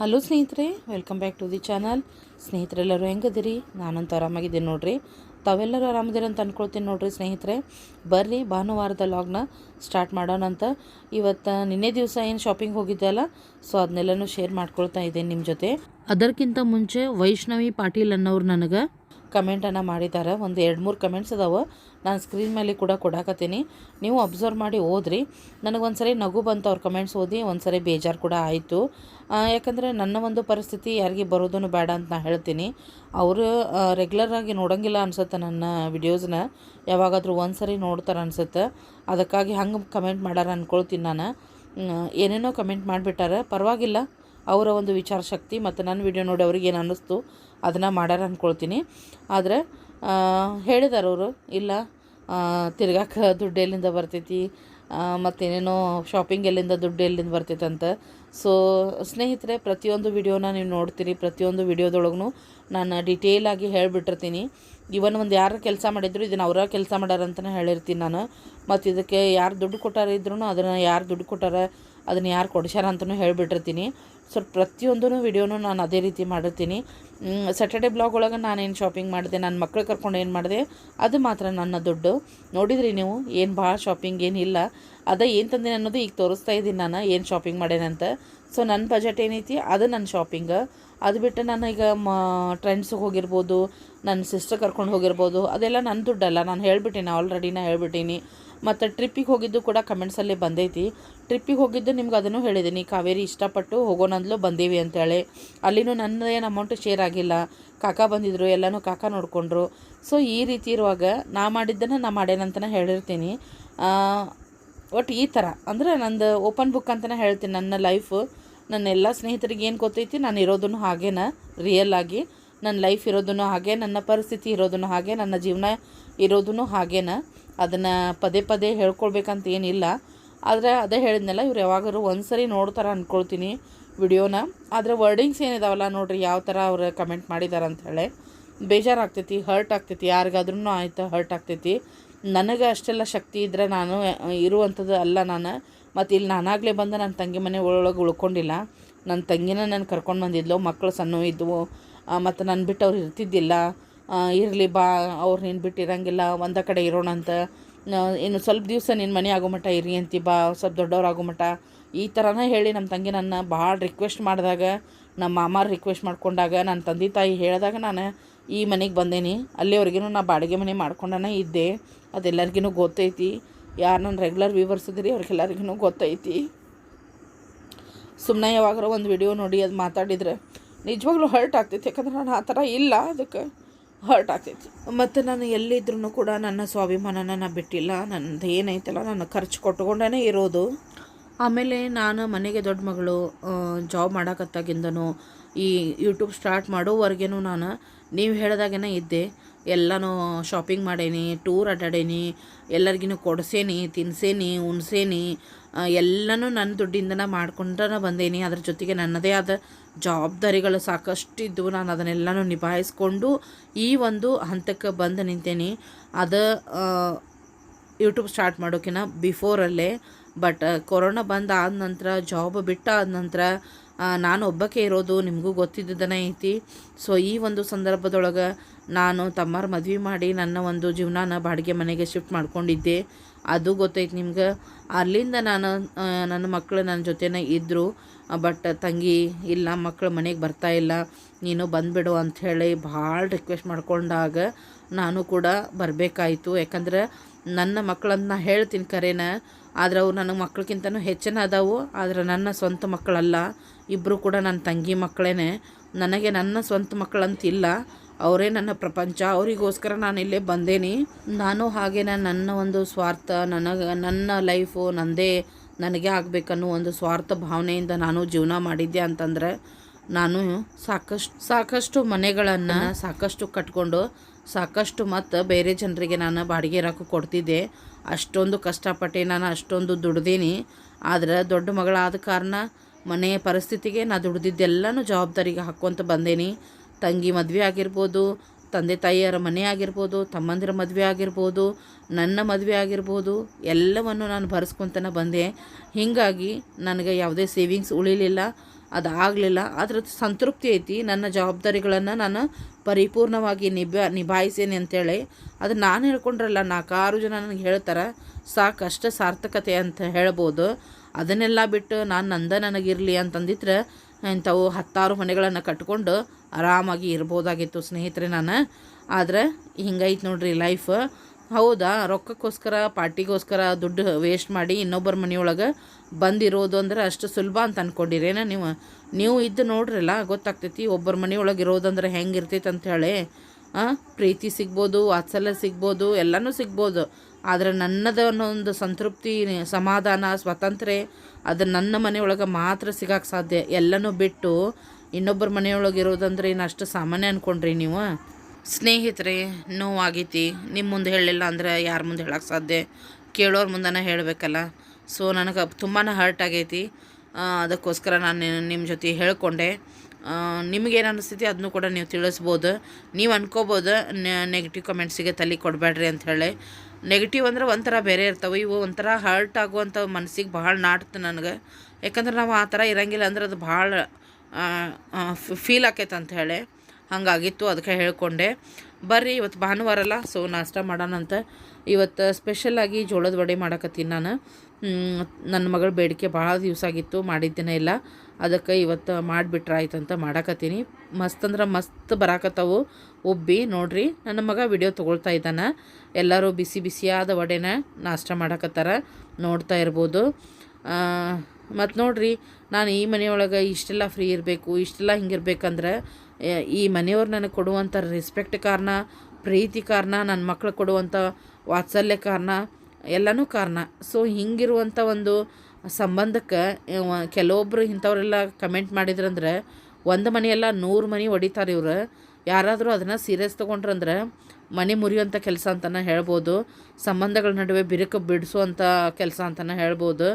Hello ಸ್ನೇಹಿತರೆ welcome back to the channel ಸ್ನೇಹಿತರೆಲ್ಲರೂ ಹೆಂಗದಿರಿ ನಾನಂತೂ ಆರಾಮಾಗಿದ್ದೀನಿ ನೋಡ್ರಿ. ತಾವೆಲ್ಲರೂ ಆರಾಮದಿರ ಅಂತ ಅಂದ್ಕೊಳ್ತೀನಿ ನೋಡ್ರಿ ಸ್ನೇಹಿತರೆ. ಬರ್ರಿ, ಭಾನುವಾರದ ಲಾಗ್ನ ಸ್ಟಾರ್ಟ್ ಮಾಡೋಣ ಅಂತ. ಇವತ್ತು ನಿನ್ನೆ ದಿವಸ ಏನು ಶಾಪಿಂಗ್ ಹೋಗಿದ್ದೆ ಅಲ್ಲ ಸೊ ಅದನ್ನೆಲ್ಲನೂ ಶೇರ್ ಮಾಡ್ಕೊಳ್ತಾ ಇದ್ದೀನಿ ನಿಮ್ಮ ಜೊತೆ. ಅದಕ್ಕಿಂತ ಮುಂಚೆ ವೈಷ್ಣವಿ ಪಾಟೀಲ್ ಅನ್ನೋರು ನನಗೆ ಕಮೆಂಟನ್ನು ಮಾಡಿದ್ದಾರೆ. ಒಂದು ಎರಡು ಮೂರು ಕಮೆಂಟ್ಸ್ ಅದಾವೆ. ನಾನು ಸ್ಕ್ರೀನ್ ಮೇಲೆ ಕೂಡ ಕೊಡಾಕತ್ತೀನಿ. ನೀವು ಅಬ್ಸರ್ವ್ ಮಾಡಿ ಓದ್ರಿ. ನನಗೊಂದು ಸರಿ ನಗು ಬಂತು, ಅವ್ರ ಕಮೆಂಟ್ಸ್ ಓದಿ ಒಂದು ಸರಿ ಬೇಜಾರು ಕೂಡ ಆಯಿತು. ಯಾಕಂದರೆ ನನ್ನ ಒಂದು ಪರಿಸ್ಥಿತಿ ಯಾರಿಗೆ ಬರೋದನ್ನು ಬೇಡ ಅಂತ ನಾನು ಹೇಳ್ತೀನಿ. ಅವರು ರೆಗ್ಯುಲರಾಗಿ ನೋಡೋಂಗಿಲ್ಲ ಅನ್ಸುತ್ತೆ ನನ್ನ ವಿಡಿಯೋಸ್ನ ಯಾವಾಗಾದರೂ ಒಂದು ಸರಿ ನೋಡ್ತಾರೆ ಅನ್ಸುತ್ತೆ. ಅದಕ್ಕಾಗಿ ಹಂಗೆ ಕಮೆಂಟ್ ಮಾಡಾರ ಅಂದ್ಕೊಳ್ತೀನಿ ನಾನು. ಏನೇನೋ ಕಮೆಂಟ್ ಮಾಡಿಬಿಟ್ಟಾರೆ, ಪರವಾಗಿಲ್ಲ. ಅವರ ಒಂದು ವಿಚಾರ ಶಕ್ತಿ ಮತ್ತು ನನ್ನ ವಿಡಿಯೋ ನೋಡಿ ಅವ್ರಿಗೆ ಏನು ಅನ್ನಿಸ್ತು, ಅದನ್ನು ಮಾಡ್ಯಾರ ಅಂದ್ಕೊಳ್ತೀನಿ ಆದರೆ ಹೇಳಿದಾರೆ ಅವರು, ಇಲ್ಲ ತಿರ್ಗಾಕ ದುಡ್ಡು ಎಲ್ಲಿಂದ ಬರ್ತೈತಿ ಮತ್ತೇನೇನೋ ಶಾಪಿಂಗ್ ಎಲ್ಲಿಂದ ದುಡ್ಡು ಎಲ್ಲಿಂದ ಬರ್ತೈತೆ ಅಂತ. ಸೊ ಸ್ನೇಹಿತರೆ, ಪ್ರತಿಯೊಂದು ವಿಡಿಯೋನ ನೀವು ನೋಡ್ತೀರಿ, ಪ್ರತಿಯೊಂದು ವಿಡಿಯೋದೊಳಗೂ ನಾನು ಡಿಟೇಲಾಗಿ ಹೇಳಿಬಿಟ್ಟಿರ್ತೀನಿ. ಇವನ್ ಒಂದು ಯಾರು ಕೆಲಸ ಮಾಡಿದ್ರು, ಇದನ್ನು ಅವರ ಕೆಲಸ ಮಾಡ್ಯಾರ ಅಂತಲೇ ಹೇಳಿರ್ತೀನಿ ನಾನು. ಮತ್ತು ಇದಕ್ಕೆ ಯಾರು ದುಡ್ಡು ಕೊಟ್ಟಾರ ಇದ್ರೂ ಅದನ್ನು ಯಾರು ದುಡ್ಡು ಕೊಟ್ಟಾರ, ಅದನ್ನು ಯಾರು ಕೊಡ್ಸ್ಯಾರ ಅಂತಲೂ ಹೇಳಿಬಿಟ್ಟಿರ್ತೀನಿ. ಸೊ ಪ್ರತಿಯೊಂದೂ ವಿಡಿಯೋನು ನಾನು ಅದೇ ರೀತಿ ಮಾಡಿರ್ತೀನಿ ಸ್ಯಾಟರ್ಡೆ ಬ್ಲಾಗ್ ಒಳಗೆ ನಾನೇನು ಶಾಪಿಂಗ್ ಮಾಡಿದೆ ನನ್ನ ಮಕ್ಕಳು ಕರ್ಕೊಂಡು ಏನು ಮಾಡಿದೆ, ಅದು ಮಾತ್ರ ನನ್ನ ದುಡ್ಡು. ನೋಡಿದ್ರಿ ನೀವು, ಏನು ಭಾಳ ಶಾಪಿಂಗ್ ಏನಿಲ್ಲ ಅದ ಏನು ತಂದೆ ಅನ್ನೋದು ಈಗ ತೋರಿಸ್ತಾ ಇದ್ದೀನಿ ನಾನು, ಏನು ಶಾಪಿಂಗ್ ಮಾಡೇನಂತ ಸೊ ನನ್ನ ಬಜೆಟ್ ಏನೈತಿ, ಅದು ನನ್ನ ಶಾಪಿಂಗ್ ಅದು ಬಿಟ್ಟು ನಾನು ಈಗ ಮ ಟ್ರೆಂಡ್ಸಿಗೆ ಹೋಗಿರ್ಬೋದು ನನ್ನ ಸಿಸ್ಟರ್ ಕರ್ಕೊಂಡು ಹೋಗಿರ್ಬೋದು, ಅದೆಲ್ಲ ನನ್ನ ದುಡ್ಡಲ್ಲ. ನಾನು ಹೇಳ್ಬಿಟ್ಟೀನಿ ಆಲ್ರೆಡಿ ನಾ ಹೇಳ್ಬಿಟ್ಟೀನಿ. ಮತ್ತು ಟ್ರಿಪ್ಪಿಗೆ ಹೋಗಿದ್ದು ಕೂಡ ಕಮೆಂಟ್ಸಲ್ಲಿ ಬಂದೈತಿ. ಟ್ರಿಪ್ಪಿಗೆ ಹೋಗಿದ್ದು ನಿಮ್ಗೆ ಅದನ್ನು ಹೇಳಿದ್ದೀನಿ ಕಾವೇರಿ ಇಷ್ಟಪಟ್ಟು ಹೋಗೋಣಂದ್ಲು ಬಂದೀವಿ ಅಂತೇಳಿ. ಅಲ್ಲಿನೂ ನನ್ನ ಏನು ಅಮೌಂಟ್ ಶೇರ್ ಆಗಿಲ್ಲ. ಕಾಕ ಬಂದಿದ್ದರು ಎಲ್ಲನೂ ಕಾಕ ನೋಡಿಕೊಂಡ್ರು. ಸೊ ಈ ರೀತಿ ಇರುವಾಗ ನಾ ಮಾಡಿದ್ದನ್ನು ನಾ ಮಾಡೇನಂತಲೇ ಹೇಳಿರ್ತೀನಿ. ಒಟ್ಟು ಈ ಥರ ಅಂದರೆ ನಂದು ಓಪನ್ ಬುಕ್ ಅಂತಲೇ ಹೇಳ್ತೀನಿ. ನನ್ನ ಲೈಫು ನನ್ನ ಎಲ್ಲ ಸ್ನೇಹಿತರಿಗೆ ಏನು ಗೊತ್ತೈತಿ, ನಾನು ಇರೋದನ್ನು ಹಾಗೇನ ರಿಯಲ್ ಆಗಿ ನನ್ನ ಲೈಫ್ ಇರೋದನ್ನು ಹಾಗೆ, ನನ್ನ ಪರಿಸ್ಥಿತಿ ಇರೋದನ್ನು ಹಾಗೆ, ನನ್ನ ಜೀವನ ಇರೋದನ್ನು ಹಾಗೇನ ಅದನ್ನು ಪದೇ ಪದೇ ಹೇಳ್ಕೊಳ್ಬೇಕಂತ ಏನಿಲ್ಲ. ಆದರೆ ಅದೇ ಹೇಳಿದ್ನಲ್ಲ, ಇವ್ರು ಯಾವಾಗಾದ್ರು ಒಂದು ಸರಿ ನೋಡ್ತಾರೆ ಅಂದ್ಕೊಳ್ತೀನಿ ವಿಡಿಯೋನ. ಆದರೆ ವರ್ಡಿಂಗ್ಸ್ ಏನಿದಾವಲ್ಲ ನೋಡ್ರಿ, ಯಾವ ಥರ ಅವ್ರು ಕಮೆಂಟ್ ಮಾಡಿದ್ದಾರೆ ಅಂತ ಹೇಳಿ ಬೇಜಾರಾಗ್ತೈತಿ ಹರ್ಟ್ ಆಗ್ತೈತಿ ಯಾರಿಗಾದ್ರೂ ಆಯ್ತು ಹರ್ಟ್ ಆಗ್ತೈತಿ. ನನಗೆ ಅಷ್ಟೆಲ್ಲ ಶಕ್ತಿ ಇದ್ದರೆ ನಾನು ಇರುವಂಥದ್ದು ಅಲ್ಲ ನಾನು. ಮತ್ತು ಇಲ್ಲಿ ನಾನಾಗಲೇ ಬಂದು ನನ್ನ ತಂಗಿ ಮನೆ ಒಳಗೆ ಉಳ್ಕೊಂಡಿಲ್ಲ. ನನ್ನ ತಂಗಿನ ನಾನು ಕರ್ಕೊಂಡು ಬಂದಿದ್ಲು ಮಕ್ಕಳು ಸಣ್ಣ ಇದ್ವು ಮತ್ತು ನನ್ನ ಬಿಟ್ಟು ಅವ್ರು ಇರ್ತಿದ್ದಿಲ್ಲ. ಇರಲಿ ಬಾ, ಅವ್ರು ನೀನು ಬಿಟ್ಟಿರಂಗಿಲ್ಲ, ಒಂದೇ ಕಡೆ ಇರೋಣ ಅಂತ ಇನ್ನು ಸ್ವಲ್ಪ ದಿವಸ ನಿನ್ನ ಮನೆ ಆಗೋ ಮಟ್ಟ ಇರಿ ಅಂತಿ ಬಾ, ಸ್ವಲ್ಪ ದೊಡ್ಡವ್ರು ಆಗೋ ಮಟ್ಟ ಈ ಥರನೇ ಹೇಳಿ ನಮ್ಮ ತಂಗಿ ನನ್ನ ಭಾಳ ರಿಕ್ವೆಸ್ಟ್ ಮಾಡಿದಾಗ ನಮ್ಮ ಮಾಮಾರು ರಿಕ್ವೆಸ್ಟ್ ಮಾಡ್ಕೊಂಡಾಗ ನನ್ನ ತಂದೆ ತಾಯಿ ಹೇಳಿದಾಗ ನಾನು ಈ ಮನೆಗೆ ಬಂದೇನಿ. ಅಲ್ಲಿವರೆಗೂ ನಾ ಬಾಡಿಗೆ ಮನೆ ಮಾಡ್ಕೊಂಡನೇ ಇದ್ದೆ. ಅದೆಲ್ಲರಿಗೂ ಗೊತ್ತೈತಿ. ಯಾರು ನನ್ನ ರೆಗ್ಯುಲರ್ ವ್ಯೂವರ್ಸ್ ಇದ್ರಿ ಅವ್ರಿಗೆಲ್ಲರಿಗೂ ಗೊತ್ತೈತಿ. ಸುಮ್ಮನೆ ಯಾವಾಗಾರ ಒಂದು ವಿಡಿಯೋ ನೋಡಿ ಅದು ಮಾತಾಡಿದ್ರೆ ನಿಜವಾಗ್ಲೂ ಹರ್ಟ್ ಆಗ್ತೈತಿ ಯಾಕಂದ್ರೆ ನಾನು ಆ ಥರ ಇಲ್ಲ ಅದಕ್ಕೆ. ಹರ್ಟ್ ಆಗ್ತೈತಿ ಮತ್ತು ನಾನು ಎಲ್ಲಿದ್ರೂ ಕೂಡ ನನ್ನ ಸ್ವಾಭಿಮಾನನ ನಾನು ಬಿಟ್ಟಿಲ್ಲ. ನನ್ನದು ಏನೈತಲ್ಲ ನಾನು ಖರ್ಚು ಕೊಟ್ಕೊಂಡೇ ಇರೋದು. ಆಮೇಲೆ ನಾನು ಮನೆಗೆ ದೊಡ್ಡ ಮಗಳು ಜಾಬ್ ಮಾಡಕತ್ತಾಗಿಂದನು ಈ ಯೂಟ್ಯೂಬ್ ಸ್ಟಾರ್ಟ್ ಮಾಡೋವರೆಗೂ ನಾನು ನೀವು ಹೇಳ್ದಾಗೇನೆ ಇದ್ದೆ. ಎಲ್ಲನೂ ಶಾಪಿಂಗ್ ಮಾಡೇನಿ ಟೂರ್ ಅಡ್ಡಾಡೇನಿ ಎಲ್ಲರಿಗೂ ಕೊಡ್ಸೇನಿ, ತಿನ್ಸೇನಿ, ಉಣ್ಸೇನಿ ಎಲ್ಲನೂ ನನ್ನ ದುಡ್ಡಿಂದನ ಮಾಡ್ಕೊಂಡನ ಬಂದೇನಿ. ಅದ್ರ ಜೊತೆಗೆ ನನ್ನದೇ ಆದ ಜವಾಬ್ದಾರಿಗಳು ಸಾಕಷ್ಟು ಇದ್ದವು ನಾನು ಅದನ್ನೆಲ್ಲನೂ ನಿಭಾಯಿಸ್ಕೊಂಡು ಈ ಒಂದು ಹಂತಕ್ಕೆ ಬಂದು ನಿಂತೇನಿ. ಅದು ಯೂಟ್ಯೂಬ್ ಸ್ಟಾರ್ಟ್ ಮಾಡೋಕ್ಕಿಂತ ಬಿಫೋರಲ್ಲೇ ಬಟ್ ಕೊರೋನಾ ಬಂದು ಆದ ನಂತರ ಜಾಬ್ ಬಿಟ್ಟ ಆದ ನಂತರ ನಾನು ಒಬ್ಬಕ್ಕೆ ಇರೋದು ನಿಮಗೂ ಗೊತ್ತಿದ್ದದನೇ ಐತಿ. ಸೊ ಈ ಒಂದು ಸಂದರ್ಭದೊಳಗೆ ನಾನು ತಮ್ಮರ ಮದ್ವೆ ಮಾಡಿ ನನ್ನ ಒಂದು ಜೀವನಾನ ಬಾಡಿಗೆ ಮನೆಗೆ ಶಿಫ್ಟ್ ಮಾಡ್ಕೊಂಡಿದ್ದೆ. ಅದು ಗೊತ್ತೈತಿ ನಿಮ್ಗೆ. ಅಲ್ಲಿಂದ ನಾನು ನನ್ನ ಮಕ್ಕಳು ನನ್ನ ಜೊತೆನೇ ಇದ್ದರು ಬಟ್ ತಂಗಿ, ಇಲ್ಲ ಮಕ್ಕಳು ಮನೆಗೆ ಬರ್ತಾ ಇಲ್ಲ. ನೀನು ಬಂದುಬಿಡು ಅಂಥೇಳಿ ಭಾಳ ರಿಕ್ವೆಸ್ಟ್ ಮಾಡ್ಕೊಂಡಾಗ ನಾನು ಕೂಡ ಬರಬೇಕಾಯಿತು. ಯಾಕಂದ್ರೆ ನನ್ನ ಮಕ್ಕಳನ್ನ ಹೇಳ್ತೀನಿ ಕರೆನ. ಆದ್ರೆ ಅವು ನನ್ನ ಮಕ್ಕಳಿಗಿಂತನೂ ಹೆಚ್ಚಿನ ಅದಾವು. ಆದರೆ ನನ್ನ ಸ್ವಂತ ಮಕ್ಕಳಲ್ಲ. ಇಬ್ಬರು ಕೂಡ ನನ್ನ ತಂಗಿ ಮಕ್ಕಳೇ ನನಗೆ ನನ್ನ ಸ್ವಂತ ಮಕ್ಕಳಂತಿಲ್ಲ. ಅವರೇ ನನ್ನ ಪ್ರಪಂಚ, ಅವರಿಗೋಸ್ಕರ ನಾನು ಇಲ್ಲೇ ಬಂದೇನಿ. ನಾನು ಹಾಗೇನ ನನ್ನ ಒಂದು ಸ್ವಾರ್ಥ, ನನಗೆ, ನನ್ನ ಲೈಫು ನಂದೇ ನನಗೆ ಆಗಬೇಕನ್ನೋ ಒಂದು ಸ್ವಾರ್ಥ ಭಾವನೆಯಿಂದ ನಾನು ಜೀವನ ಮಾಡಿದ್ದೆ ಅಂತಂದರೆ, ನಾನು ಸಾಕಷ್ಟು ಸಾಕಷ್ಟು ಮನೆಗಳನ್ನು ಸಾಕಷ್ಟು ಕಟ್ಕೊಂಡು, ಸಾಕಷ್ಟು ಮತ್ತು ಬೇರೆ ಜನರಿಗೆ ನಾನು ಬಾಡಿಗೆ ಇರೋಕ್ಕೂ ಕೊಡ್ತಿದ್ದೆ. ಅಷ್ಟೊಂದು ಕಷ್ಟಪಟ್ಟೆ ನಾನು ಅಷ್ಟೊಂದು ದುಡ್ದೀನಿ. ಆದರೆ ದೊಡ್ಡ ಮಗಳಾದ ಕಾರಣ ಮನೆಯ ಪರಿಸ್ಥಿತಿಗೆ ನಾನು ದುಡ್ದಿದ್ದೆಲ್ಲನೂ ಜವಾಬ್ದಾರಿಗೆ ಹಾಕ್ಕೊತ ಬಂದೇನಿ. ತಂಗಿ ಮದುವೆ ಆಗಿರ್ಬೋದು, ತಂದೆ ತಾಯಿಯರ ಮನೆ ಆಗಿರ್ಬೋದು, ತಮ್ಮಂದಿರ ಮದುವೆ ಆಗಿರ್ಬೋದು, ನನ್ನ ಮದುವೆ ಆಗಿರ್ಬೋದು, ಎಲ್ಲವನ್ನು ನಾನು ಭರಿಸ್ಕೊತನ ಬಂದೆ. ಹೀಗಾಗಿ ನನಗೆ ಯಾವುದೇ ಸೇವಿಂಗ್ಸ್ ಉಳಿಲಿಲ್ಲ, ಅದಾಗಲಿಲ್ಲ. ಆದರೆ ಸಂತೃಪ್ತಿ ಐತಿ, ನನ್ನ ಜವಾಬ್ದಾರಿಗಳನ್ನು ನಾನು ಪರಿಪೂರ್ಣವಾಗಿ ನಿಭಾ, ನಿಭಾಯಿಸೇನೆ ಅಂತೇಳಿ. ಅದು ನಾನು ಹೇಳ್ಕೊಂಡ್ರಲ್ಲ, ನಾಲ್ಕಾರು ಜನ ನನಗೆ ಹೇಳ್ತಾರೆ, ಸಾಕಷ್ಟು ಸಾರ್ಥಕತೆ ಅಂತ ಹೇಳ್ಬೋದು. ಅದನ್ನೆಲ್ಲ ಬಿಟ್ಟು ನಾನು ನಂದ ನನಗಿರಲಿ ಅಂತಂದಿದ್ರೆ ಇಂಥವು ಹತ್ತಾರು ಮನೆಗಳನ್ನು ಕಟ್ಕೊಂಡು ಆರಾಮಾಗಿ ಇರ್ಬೋದಾಗಿತ್ತು ಸ್ನೇಹಿತರೆ ನಾನು. ಆದರೆ ಹಿಂಗೈತೆ ನೋಡ್ರಿ ಲೈಫ್ ಹೌದಾ, ರೊಕ್ಕಕ್ಕೋಸ್ಕರ, ಪಾರ್ಟಿಗೋಸ್ಕರ ದುಡ್ಡು ವೇಸ್ಟ್ ಮಾಡಿ ಇನ್ನೊಬ್ಬರ ಮನೆಯೊಳಗೆ ಬಂದಿರೋದು ಅಂದ್ರೆ ಅಷ್ಟು ಸುಲಭ ಅಂತ ಅಂದ್ಕೊಂಡಿರೇನ ನೀವು? ನೀವು ಇದ್ದು ನೋಡ್ರಲ್ಲ, ಗೊತ್ತಾಗ್ತೈತಿ, ಒಬ್ಬರ ಮನೆಯೊಳಗೆ ಇರೋದಂದ್ರೆ ಹೆಂಗೆ ಇರ್ತೈತೆ ಅಂತ ಹೇಳಿ. ಪ್ರೀತಿ ಸಿಗ್ಬೋದು, ವಾತ್ಸಲ್ಯ ಸಿಗ್ಬೋದು, ಎಲ್ಲನೂ ಸಿಗ್ಬೋದು. ಆದರೆ ನನ್ನದ ಅನ್ನೋ ಒಂದು ಸಂತೃಪ್ತಿ, ಸಮಾಧಾನ, ಸ್ವಾತಂತ್ರ್ಯ, ಅದು ನನ್ನ ಮನೆಯೊಳಗೆ ಮಾತ್ರ ಸಿಗಕ್ಕೆ ಸಾಧ್ಯ. ಎಲ್ಲನೂ ಬಿಟ್ಟು ಇನ್ನೊಬ್ಬರ ಮನೆಯೊಳಗೆ ಇರೋದಂದ್ರೆ ಏನು ಅಷ್ಟು ಸಾಮಾನ್ಯ ಅಂದ್ಕೊಂಡ್ರಿ ನೀವು. ಸ್ನೇಹಿತರೆ, ನೋವಾಗೈತಿ. ನಿಮ್ಮ ಮುಂದೆ ಹೇಳಿಲ್ಲ ಅಂದ್ರೆ ಯಾರ ಮುಂದೆ ಹೇಳಕ್ಕೆ ಸಾಧ್ಯ? ಕೇಳೋರ ಮುಂದೆನೇ ಹೇಳಬೇಕಲ್ಲ. ಸೊ ನನಗೆ ತುಂಬಾ ಹರ್ಟ್ ಆಗೈತಿ. ಅದಕ್ಕೋಸ್ಕರ ನಾನು ನಿಮ್ಮ ಜೊತೆ ಹೇಳ್ಕೊಂಡೆ. ನಿಮಗೇನು ಅನಿಸ್ತೈತಿ ಅದನ್ನು ಕೂಡ ನೀವು ತಿಳಿಸ್ಬೋದು. ನೀವು ಅನ್ಕೋಬೋದು ನೆಗೆಟಿವ್ ಕಮೆಂಟ್ಸಿಗೆ ತಲೆ ಕೊಡಬೇಡ್ರಿ ಅಂತ ಹೇಳಿ. ನೆಗೆಟಿವ್ ಅಂದ್ರೆ ಒಂಥರ ಬೇರೆ ಇರ್ತವೆ, ಇವು ಒಂಥರ ಹರ್ಟ್ ಆಗುವಂಥ ಮನಸ್ಸಿಗೆ ಭಾಳ ನಾಟ್ತು ನನಗೆ. ಯಾಕಂದ್ರೆ ನಾವು ಆ ಥರ ಇರಂಗಿಲ್ಲ ಅಂದ್ರೆ ಅದು ಭಾಳ ಫೀಲ್ ಆಕೈತೆ ಅಂತ ಹೇಳಿ. ಹಂಗಾಗಿತ್ತು, ಅದಕ್ಕೆ ಹೇಳ್ಕೊಂಡೆ. ಬರ್ರಿ ಇವತ್ತು ಭಾನುವಾರ ಅಲ್ಲ ಸೊ ನಾಷ್ಟ ಮಾಡೋಣಂತ. ಇವತ್ತು ಸ್ಪೆಷಲಾಗಿ ಜೋಳದ ವಡೆ ಮಾಡಕತ್ತೀನಿ ನಾನು. ನನ್ನ ಮಗಳ ಬೇಡಿಕೆ ಭಾಳ ದಿವಸ ಆಗಿತ್ತು, ಮಾಡಿದ್ದೇನೆ ಇಲ್ಲ. ಅದಕ್ಕೆ ಇವತ್ತು ಮಾಡಿಬಿಟ್ರೆ ಆಯ್ತು ಅಂತ ಮಾಡಕತ್ತೀನಿ. ಮಸ್ತ್ ಅಂದ್ರೆ ಮಸ್ತ್ ಬರಾಕತ್ತವು. ಉಬ್ಬಿ ನೋಡ್ರಿ, ನನ್ನ ಮಗ ವಿಡಿಯೋ ತೊಗೊಳ್ತಾ ಇದ್ದಾನೆ. ಎಲ್ಲರೂ ಬಿಸಿ ಬಿಸಿಯಾದ ವಡೆನ ನಾಷ್ಟ ಮಾಡಕತ್ತಾರ. ನೋಡ್ತಾ ಇರ್ಬೋದು. ಮತ್ತು ನೋಡ್ರಿ, ನಾನು ಈ ಮನೆಯೊಳಗೆ ಇಷ್ಟೆಲ್ಲ ಫ್ರೀ ಇರಬೇಕು, ಇಷ್ಟೆಲ್ಲ ಹಿಂಗಿರ್ಬೇಕಂದ್ರೆ ಈ ಮನೆಯವ್ರು ನನಗೆ ಕೊಡುವಂಥ ರೆಸ್ಪೆಕ್ಟ್ ಕಾರಣ, ಪ್ರೀತಿ ಕಾರಣ ನನ್ನ ಮಕ್ಳು ಕೊಡುವಂಥ ವಾತ್ಸಲ್ಯ ಕಾರಣ, ಎಲ್ಲನೂ ಕಾರಣ. ಸೊ ಹಿಂಗಿರುವಂಥ ಒಂದು ಸಂಬಂಧಕ್ಕೆ ಕೆಲವೊಬ್ಬರು ಇಂಥವರೆಲ್ಲ ಕಮೆಂಟ್ ಮಾಡಿದ್ರಂದ್ರೆ, ಒಂದು ಮನೆಯೆಲ್ಲ ನೂರು ಮನೆ ಹೊಡಿತಾರೆ ಇವರು. ಯಾರಾದರೂ ಅದನ್ನು ಸೀರಿಯಸ್ ತೊಗೊಂಡ್ರಂದ್ರೆ, ಮನೆ ಮುರಿಯುವಂಥ ಕೆಲಸ ಅಂತಲೇ ಹೇಳ್ಬೋದು. ಸಂಬಂಧಗಳ ನಡುವೆ ಬಿರುಕು ಬಿಡಿಸುವಂಥ ಕೆಲಸ ಅಂತಲೇ ಹೇಳ್ಬೋದು.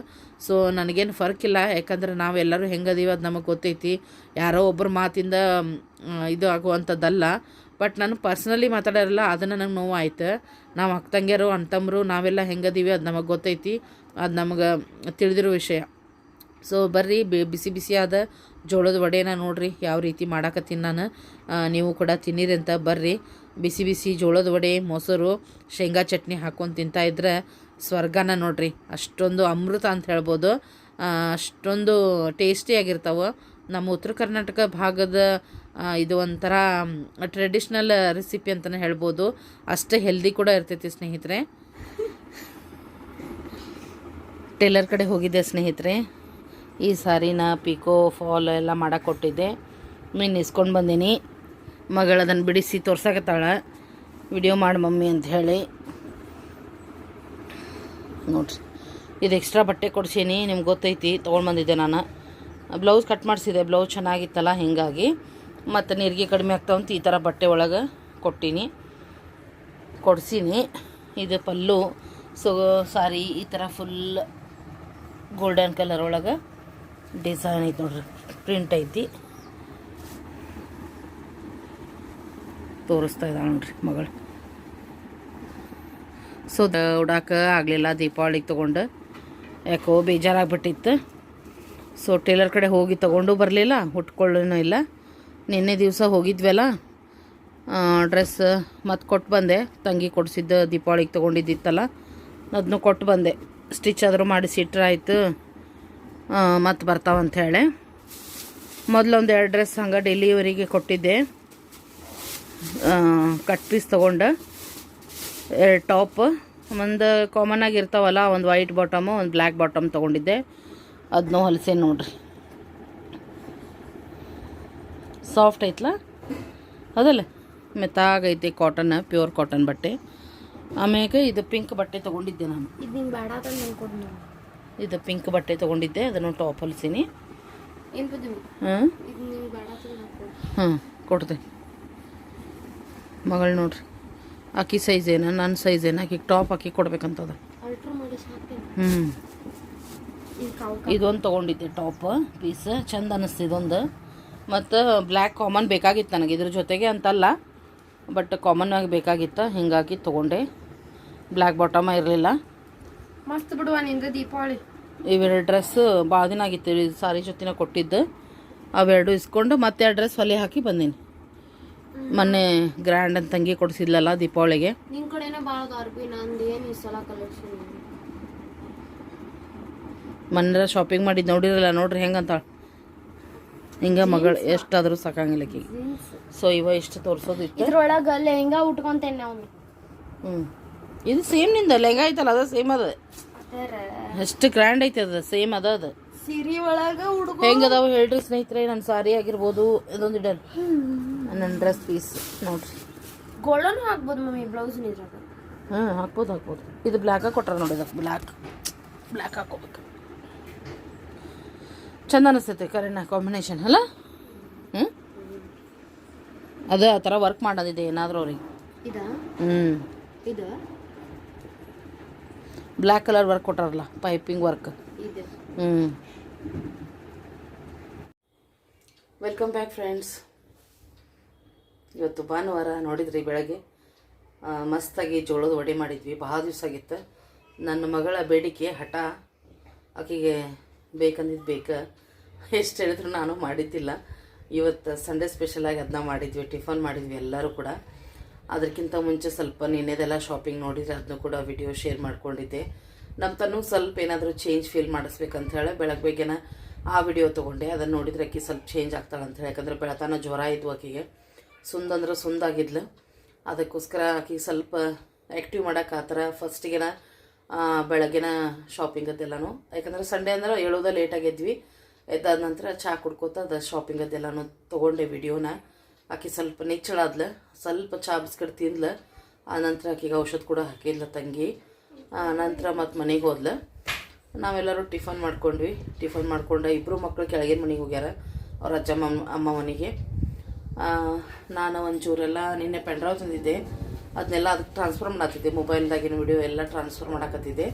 ಸೊ ನನಗೇನು ಫರ್ಕ್ ಇಲ್ಲ ಯಾಕಂದ್ರೆ ನಾವೆಲ್ಲರೂ ಹೆಂಗದೀವಿ ಅದು ನಮಗೆ ಗೊತ್ತೈತಿ. ಯಾರೋ ಒಬ್ಬರ ಮಾತಿಂದ ಇದು ಆಗುವಂಥದ್ದಲ್ಲ ಬಟ್ ನಾನು ಪರ್ಸ್ನಲಿ ಮಾತಾಡೋರಲ್ಲ ಅದನ್ನು ನನಗೆ ನೋವು ಆಯ್ತು ನಾವು ಅಕ್ಕ ತಂಗಿಯರು, ಅಣ್ಣ ತಮ್ಮರು, ನಾವೆಲ್ಲ ಹೆಂಗದೀವಿ ಅದು ನಮಗೆ ಗೊತ್ತೈತಿ. ಅದು ನಮಗೆ ತಿಳಿದಿರೋ ವಿಷಯ. ಸೊ ಬರ್ರಿ ಬಿಸಿ ಬಿಸಿಯಾದ ಜೋಳದ ವಡೆನ ನೋಡ್ರಿ, ಯಾವ ರೀತಿ ಮಾಡಾಕತ್ತೀನಿ ನಾನು. ನೀವು ಕೂಡ ತಿನ್ನಿರಿ ಅಂತ ಬರ್ರಿ. ಬಿಸಿ ಬಿಸಿ ಜೋಳದ ವಡೆ, ಮೊಸರು, ಶೇಂಗಾ ಚಟ್ನಿ ಹಾಕ್ಕೊಂಡು ತಿಂತಾ ಇದ್ರೆ ಸ್ವರ್ಗನ ನೋಡ್ರಿ. ಅಷ್ಟೊಂದು ಅಮೃತ ಅಂತ ಹೇಳ್ಬೋದು. ಅಷ್ಟೊಂದು ಟೇಸ್ಟಿಯಾಗಿರ್ತಾವೆ ನಮ್ಮ ಉತ್ತರ ಕರ್ನಾಟಕ ಭಾಗದ ಇದು ಒಂಥರ ಟ್ರೆಡಿಷ್ನಲ್ ರೆಸಿಪಿ ಅಂತಲೇ ಹೇಳ್ಬೋದು. ಅಷ್ಟೇ ಹೆಲ್ದಿ ಕೂಡ ಇರ್ತೈತಿ ಸ್ನೇಹಿತರೆ. ಟೇಲರ್ ಕಡೆ ಹೋಗಿದ್ದೆ ಸ್ನೇಹಿತರೆ. ಈ ಸಾರಿನ ಪಿಕೋ ಫಾಲ್ ಎಲ್ಲ ಮಾಡಕ್ಕೆ ಕೊಟ್ಟಿದ್ದೆ ಮೀನು ಇಸ್ಕೊಂಡು ಬಂದೀನಿ. ಮಗಳು ಅದನ್ನು ಬಿಡಿಸಿ ತೋರ್ಸಕತ್ತಾಳೆ. ವಿಡಿಯೋ ಮಾಡಿ ಮಮ್ಮಿ ಅಂತ ಹೇಳಿ. ನೋಡ್ರಿ. ಇದು ಎಕ್ಸ್ಟ್ರಾ ಬಟ್ಟೆ ಕೊಡ್ಸೀನಿ, ನಿಮ್ಗೆ ಗೊತ್ತೈತಿ, ತೊಗೊಂಡು ಬಂದಿದ್ದೆ ನಾನು. ಬ್ಲೌಸ್ ಕಟ್ ಮಾಡಿಸಿದೆ ಬ್ಲೌಸ್ ಚೆನ್ನಾಗಿತ್ತಲ್ಲ, ಹೀಗಾಗಿ. ಮತ್ತು ನೀರಿಗೆ ಕಡಿಮೆ ಆಗ್ತಾವಂತ ಈ ಥರ ಬಟ್ಟೆ ಒಳಗೆ ಕೊಟ್ಟೀನಿ. ಕೊಡ್ಸೀನಿ. ಇದು ಪಲ್ಲು ಸೊ ಸಾರಿ, ಈ ಥರ ಫುಲ್ ಗೋಲ್ಡನ್ ಕಲರ್ ಒಳಗೆ ಡಿಸೈನ್ ಐತಿ ನೋಡ್ರಿ ಪ್ರಿಂಟ್ ಐತಿ. ತೋರಿಸ್ತಾ ಇದ್ದಾಳೆ ನೋಡ್ರಿ ಮಗಳು. ಸೊ ಉಡಾಕ ಆಗಲಿಲ್ಲ, ದೀಪಾವಳಿಗೆ ತೊಗೊಂಡು. ಯಾಕೋ ಬೇಜಾರಾಗ್ಬಿಟ್ಟಿತ್ತು ಸೊ ಟೇಲರ್ ಕಡೆ ಹೋಗಿ ತೊಗೊಂಡು ಬರಲಿಲ್ಲ, ಉಟ್ಕೊಳ್ಳೋನೂ ಇಲ್ಲ. ನಿನ್ನೆ ದಿವಸ ಹೋಗಿದ್ವಲ್ಲ? ಡ್ರೆಸ್ ಮತ್ತು ಕೊಟ್ಟು ಬಂದೆ. ತಂಗಿ ಕೊಡಿಸಿದ್ದು ದೀಪಾವಳಿಗೆ ತೊಗೊಂಡಿದ್ದಿತ್ತಲ್ಲ. ಅದನ್ನು ಕೊಟ್ಟು ಬಂದೆ. ಸ್ಟಿಚ್ ಆದರೂ ಮಾಡಿಸಿಟ್ರೆ ಆಯಿತು. ಮತ್ತು ಬರ್ತಾವಂತ ಹೇಳಿ. ಮೊದಲೊಂದು ಎರಡು ಡ್ರೆಸ್ ಹಂಗೆ ಡೆಲಿವರಿಗೆ ಕೊಟ್ಟಿದ್ದೆ. ಕಟ್ ಪೀಸ್ ತೊಗೊಂಡು. ಎರಡು ಟಾಪ್. ಒಂದು ಕಾಮನ್ ಆಗಿರ್ತಾವಲ್ಲ, ಒಂದು ವೈಟ್ ಬಾಟಮು, ಒಂದು ಬ್ಲ್ಯಾಕ್ ಬಾಟಮ್ ತೊಗೊಂಡಿದ್ದೆ. ಅದನ್ನೂ ಹೊಲಿಸೆ ನೋಡ್ರಿ. ಸಾಫ್ಟ್ ಐತಲ್ಲ ಅದಲ್ಲ. ಮೆತ್ತಾಗೈತಿ ಕಾಟನ್ ಪ್ಯೂರ್ ಕಾಟನ್ ಬಟ್ಟೆ. ಆಮ್ಯಾಗ ಇದು ಪಿಂಕ್ ಬಟ್ಟೆ ತೊಗೊಂಡಿದ್ದೆ ನಾನು. ಇದು ಪಿಂಕ್ ಬಟ್ಟೆ ತೊಗೊಂಡಿದ್ದೆ ಅದನ್ನು ಟಾಪ್ ಹೊಲಿಸೀನಿ ಹಾಂ ಕೊಡ್ತೆ. ಮಗಳು ನೋಡ್ರಿ ಆಕಿ ಸೈಜ್ ಏನ ನನ್ನ ಸೈಜ್ ಏನು ಆಕಿಗೆ ಟಾಪ್ ಹಾಕಿ ಕೊಡ್ಬೇಕಂತದ. ಹ್ಞೂ ಇದೊಂದು ತೊಗೊಂಡಿದ್ದೆ ಟಾಪ್ ಪೀಸ್ ಚಂದ ಅನ್ನಿಸ್ತು ಇದೊಂದು. ಮತ್ತು ಬ್ಲ್ಯಾಕ್ ಕಾಮನ್ ಬೇಕಾಗಿತ್ತು ನನಗೆ. ಇದ್ರ ಜೊತೆಗೆ ಅಂತಲ್ಲ ಬಟ್ ಕಾಮನ್ ಆಗಿ ಬೇಕಾಗಿತ್ತು ಹಿಂಗಾಗಿ ತೊಗೊಂಡೆ. ಬ್ಲ್ಯಾಕ್ ಬಾಟಮ ಇರಲಿಲ್ಲ. ಮಸ್ತ್ ಬಿಡುವ ನಿಂದು ದೀಪಾವಳಿ. ಇವೆರಡು ಡ್ರೆಸ್ ಭಾಳ ದಿನ ಆಗಿತ್ತು. ಸಾರಿ ಜೊತೆನ ಕೊಟ್ಟಿದ್ದು. ಅವೆರಡು ಇಸ್ಕೊಂಡು ಮತ್ತೆ ಆ ಡ್ರೆಸ್ ಹೊಲೆ ಹಾಕಿ ಬಂದೀನಿ. ಮೊನ್ನೆ ಗ್ರ್ಯಾಂಡ್ ಅಂತ ತಂಗಿ ಕೊಡಿಸಿದ್ಲಲ್ಲ ದೀಪಾವಳಿಗೆ. ಮೊನ್ನೆ ಶಾಪಿಂಗ್ ಮಾಡಿದ್ದು ನೋಡಿರಲ್ಲ ನೋಡ್ರಿ ಹೆಂಗಂತಾಳ ಹಿಂಗೆ ಮಗಳು ಎಷ್ಟಾದರೂ ಸಾಕಂಗಿಲ್ಲ ಕಿ ಸೊ ಇವ ಎಷ್ಟು ತೋರಿಸೋದು ಇತ್ತು? ಇದ್ರೊಳಗೆ ಲೆಹಂಗಾ ಉಟ್ಕೊಂತೇನೆ ನಾವು. ಹ್ಞೂ ಇದು ಸೇಮ್ನಿಂದ ಲೆಂಗ ಐತಲ್ಲ ಅದ ಸೇಮ್ ಅದ. ಎಷ್ಟು ಗ್ರ್ಯಾಂಡ್ ಐತೆ ಅದ ಸೇಮ್ ಅದ ಅದು. ಸೀರೆ ಒಳಗೆ ಹುಡುಗ ಹೆಂಗದಾವ ಹೇಳ್ರಿ ಸ್ನೇಹಿತರೆ ನನ್ನ ಸಾರಿ ಆಗಿರ್ಬೋದು ಇದೊಂದು ಇಡಲ್ ನನ್ನ ಡ್ರೆಸ್ ಪೀಸ್ ನೋಡ್ರಿ. ಗೋಲ್ಡನ್ ಹಾಕ್ಬೋದು ಮಮ್ಮಿ ಬ್ಲೌಸ್ ಇದ್ರಾಗ. ಹಾಂ ಹಾಕ್ಬೋದು ಹಾಕ್ಬೋದು. ಇದು ಬ್ಲ್ಯಾಕಾಗಿ ಕೊಟ್ರ ನೋಡಿ ಬ್ಲಾಕ್ ಬ್ಲ್ಯಾಕ್ ಬ್ಲ್ಯಾಕ್ ಹಾಕೋಬೇಕು ಚಂದ ಅನಿಸ್ತೈತೆ ಕರೆನ ಕಾಂಬಿನೇಷನ್ ಅಲ್ಲ? ಹ್ಞೂ ಅದೇ ಆ ಥರ ವರ್ಕ್ ಮಾಡೋದಿದೆ ಏನಾದರೂ ಅವ್ರಿಗೆ. ಹ್ಞೂ ಇದು? ಬ್ಲ್ಯಾಕ್ ಕಲರ್ ವರ್ಕ್ ಕೊಟ್ಟಾರಲ್ಲ ಪೈಪಿಂಗ್ ವರ್ಕ್ ಇದು. ಹ್ಞೂ ವೆಲ್ಕಮ್ ಬ್ಯಾಕ್ ಫ್ರೆಂಡ್ಸ್ ಇವತ್ತು ಭಾನುವಾರ ನೋಡಿದ್ರಿ ಬೆಳಗ್ಗೆ. ಮಸ್ತಾಗಿ ಜೋಳದ ವಡೆ ಮಾಡಿದ್ವಿ ಭಾಳ ದಿವಸ ಆಗಿತ್ತು ನನ್ನ ಮಗಳ ಬೇಡಿಕೆ ಹಠ ಆಕೆಗೆ ಬೇಕಂದಿದ್ದು ಬೇಕ. ಎಷ್ಟು ಹೇಳಿದ್ರು ನಾನು ಮಾಡಿದ್ದಿಲ್ಲ. ಇವತ್ತು ಸಂಡೇ ಸ್ಪೆಷಲಾಗಿ ಅದನ್ನ ಮಾಡಿದ್ವಿ, ಟಿಫನ್ ಮಾಡಿದ್ವಿ ಎಲ್ಲರೂ ಕೂಡ. ಅದಕ್ಕಿಂತ ಮುಂಚೆ ಸ್ವಲ್ಪ ನಿನ್ನೆದೆಲ್ಲ ಶಾಪಿಂಗ್ ನೋಡಿದ್ರೆ ಅದನ್ನು ಕೂಡ ವಿಡಿಯೋ ಶೇರ್ ಮಾಡ್ಕೊಂಡಿದ್ದೆ. ನಮ್ಮ ತನೂ ಸ್ವಲ್ಪ ಏನಾದರೂ ಚೇಂಜ್ ಫೀಲ್ ಮಾಡಿಸ್ಬೇಕಂತ ಹೇಳಿ ಬೆಳಗ್ಗೆ ಬೇಗನ ಆ ವಿಡಿಯೋ ತೊಗೊಂಡೆ. ಅದನ್ನು ನೋಡಿದ್ರೆ ಅಕ್ಕಿ ಸ್ವಲ್ಪ ಚೇಂಜ್ ಆಗ್ತಾಳೆ ಅಂತ ಹೇಳಿ. ಯಾಕಂದರೆ ಬೆಳತಾನ ಜ್ವರ ಇದ್ವು ಆಕಿಗೆ ಸುಂದಂದ್ರೆ ಸುಂದಾಗಿದ್ಲು. ಅದಕ್ಕೋಸ್ಕರ ಆಕಿಗೆ ಸ್ವಲ್ಪ ಆ್ಯಕ್ಟಿವ್ ಮಾಡೋಕೆ ಆ ಥರ ಫಸ್ಟಿಗೆನ ಬೆಳಗ್ಗೆನ ಶಾಪಿಂಗ್ ಅದೆಲ್ಲನೂ. ಯಾಕಂದ್ರೆ ಸಂಡೇ ಅಂದ್ರೆ ಏಳೋದ ಲೇಟ್ ಆಗಿದ್ವಿ ಎದ್ದಾದ ನಂತರ ಚಹಾ ಕುಡ್ಕೋತ ಅದ ಶಾಪಿಂಗ್ ಅದೆಲ್ಲನೂ ತೊಗೊಂಡೆ ವಿಡಿಯೋನ ಆಕೆ ಸ್ವಲ್ಪ ನೆಚ್ಚಳಾದ್ಲ ಸ್ವಲ್ಪ ಚಹಾ ಬಿಸ್ಕಟ್ ತಿಂದ್ಲ. ಆ ನಂತರ ಆಕೆಗೆ ಔಷಧ ಕೂಡ ಹಾಕಿದ್ಲ ತಂಗಿ. ಆ ನಂತರ ಮತ್ತು ಮನೆಗೆ ಹೋದ್ಲ. ನಾವೆಲ್ಲರೂ ಟಿಫನ್ ಮಾಡ್ಕೊಂಡ್ವಿ. ಟಿಫನ್ ಮಾಡ್ಕೊಂಡು ಇಬ್ಬರು ಮಕ್ಕಳು ಕೆಳಗಿನ ಮನೆಗೆ ಹೋಗ್ಯಾರ, ಅವ್ರ ಅಜ್ಜಮ್ಮ ಅಮ್ಮ ಮನೆಗೆ. ನಾನು ಒಂಚೂರೆಲ್ಲ ನಿನ್ನೆ ಪೆಂಡ್ರಾವ್ ತಂದಿದ್ದೆ. ಅದನ್ನೆಲ್ಲ ಅದಕ್ಕೆ ಟ್ರಾನ್ಸ್ಫರ್ ಮಾಡತ್ತಿದ್ದೆ ಮೊಬೈಲ್ದಾಗಿನ ವಿಡಿಯೋ ಎಲ್ಲ ಟ್ರಾನ್ಸ್ಫರ್ ಮಾಡಕತ್ತಿದ್ದೆ.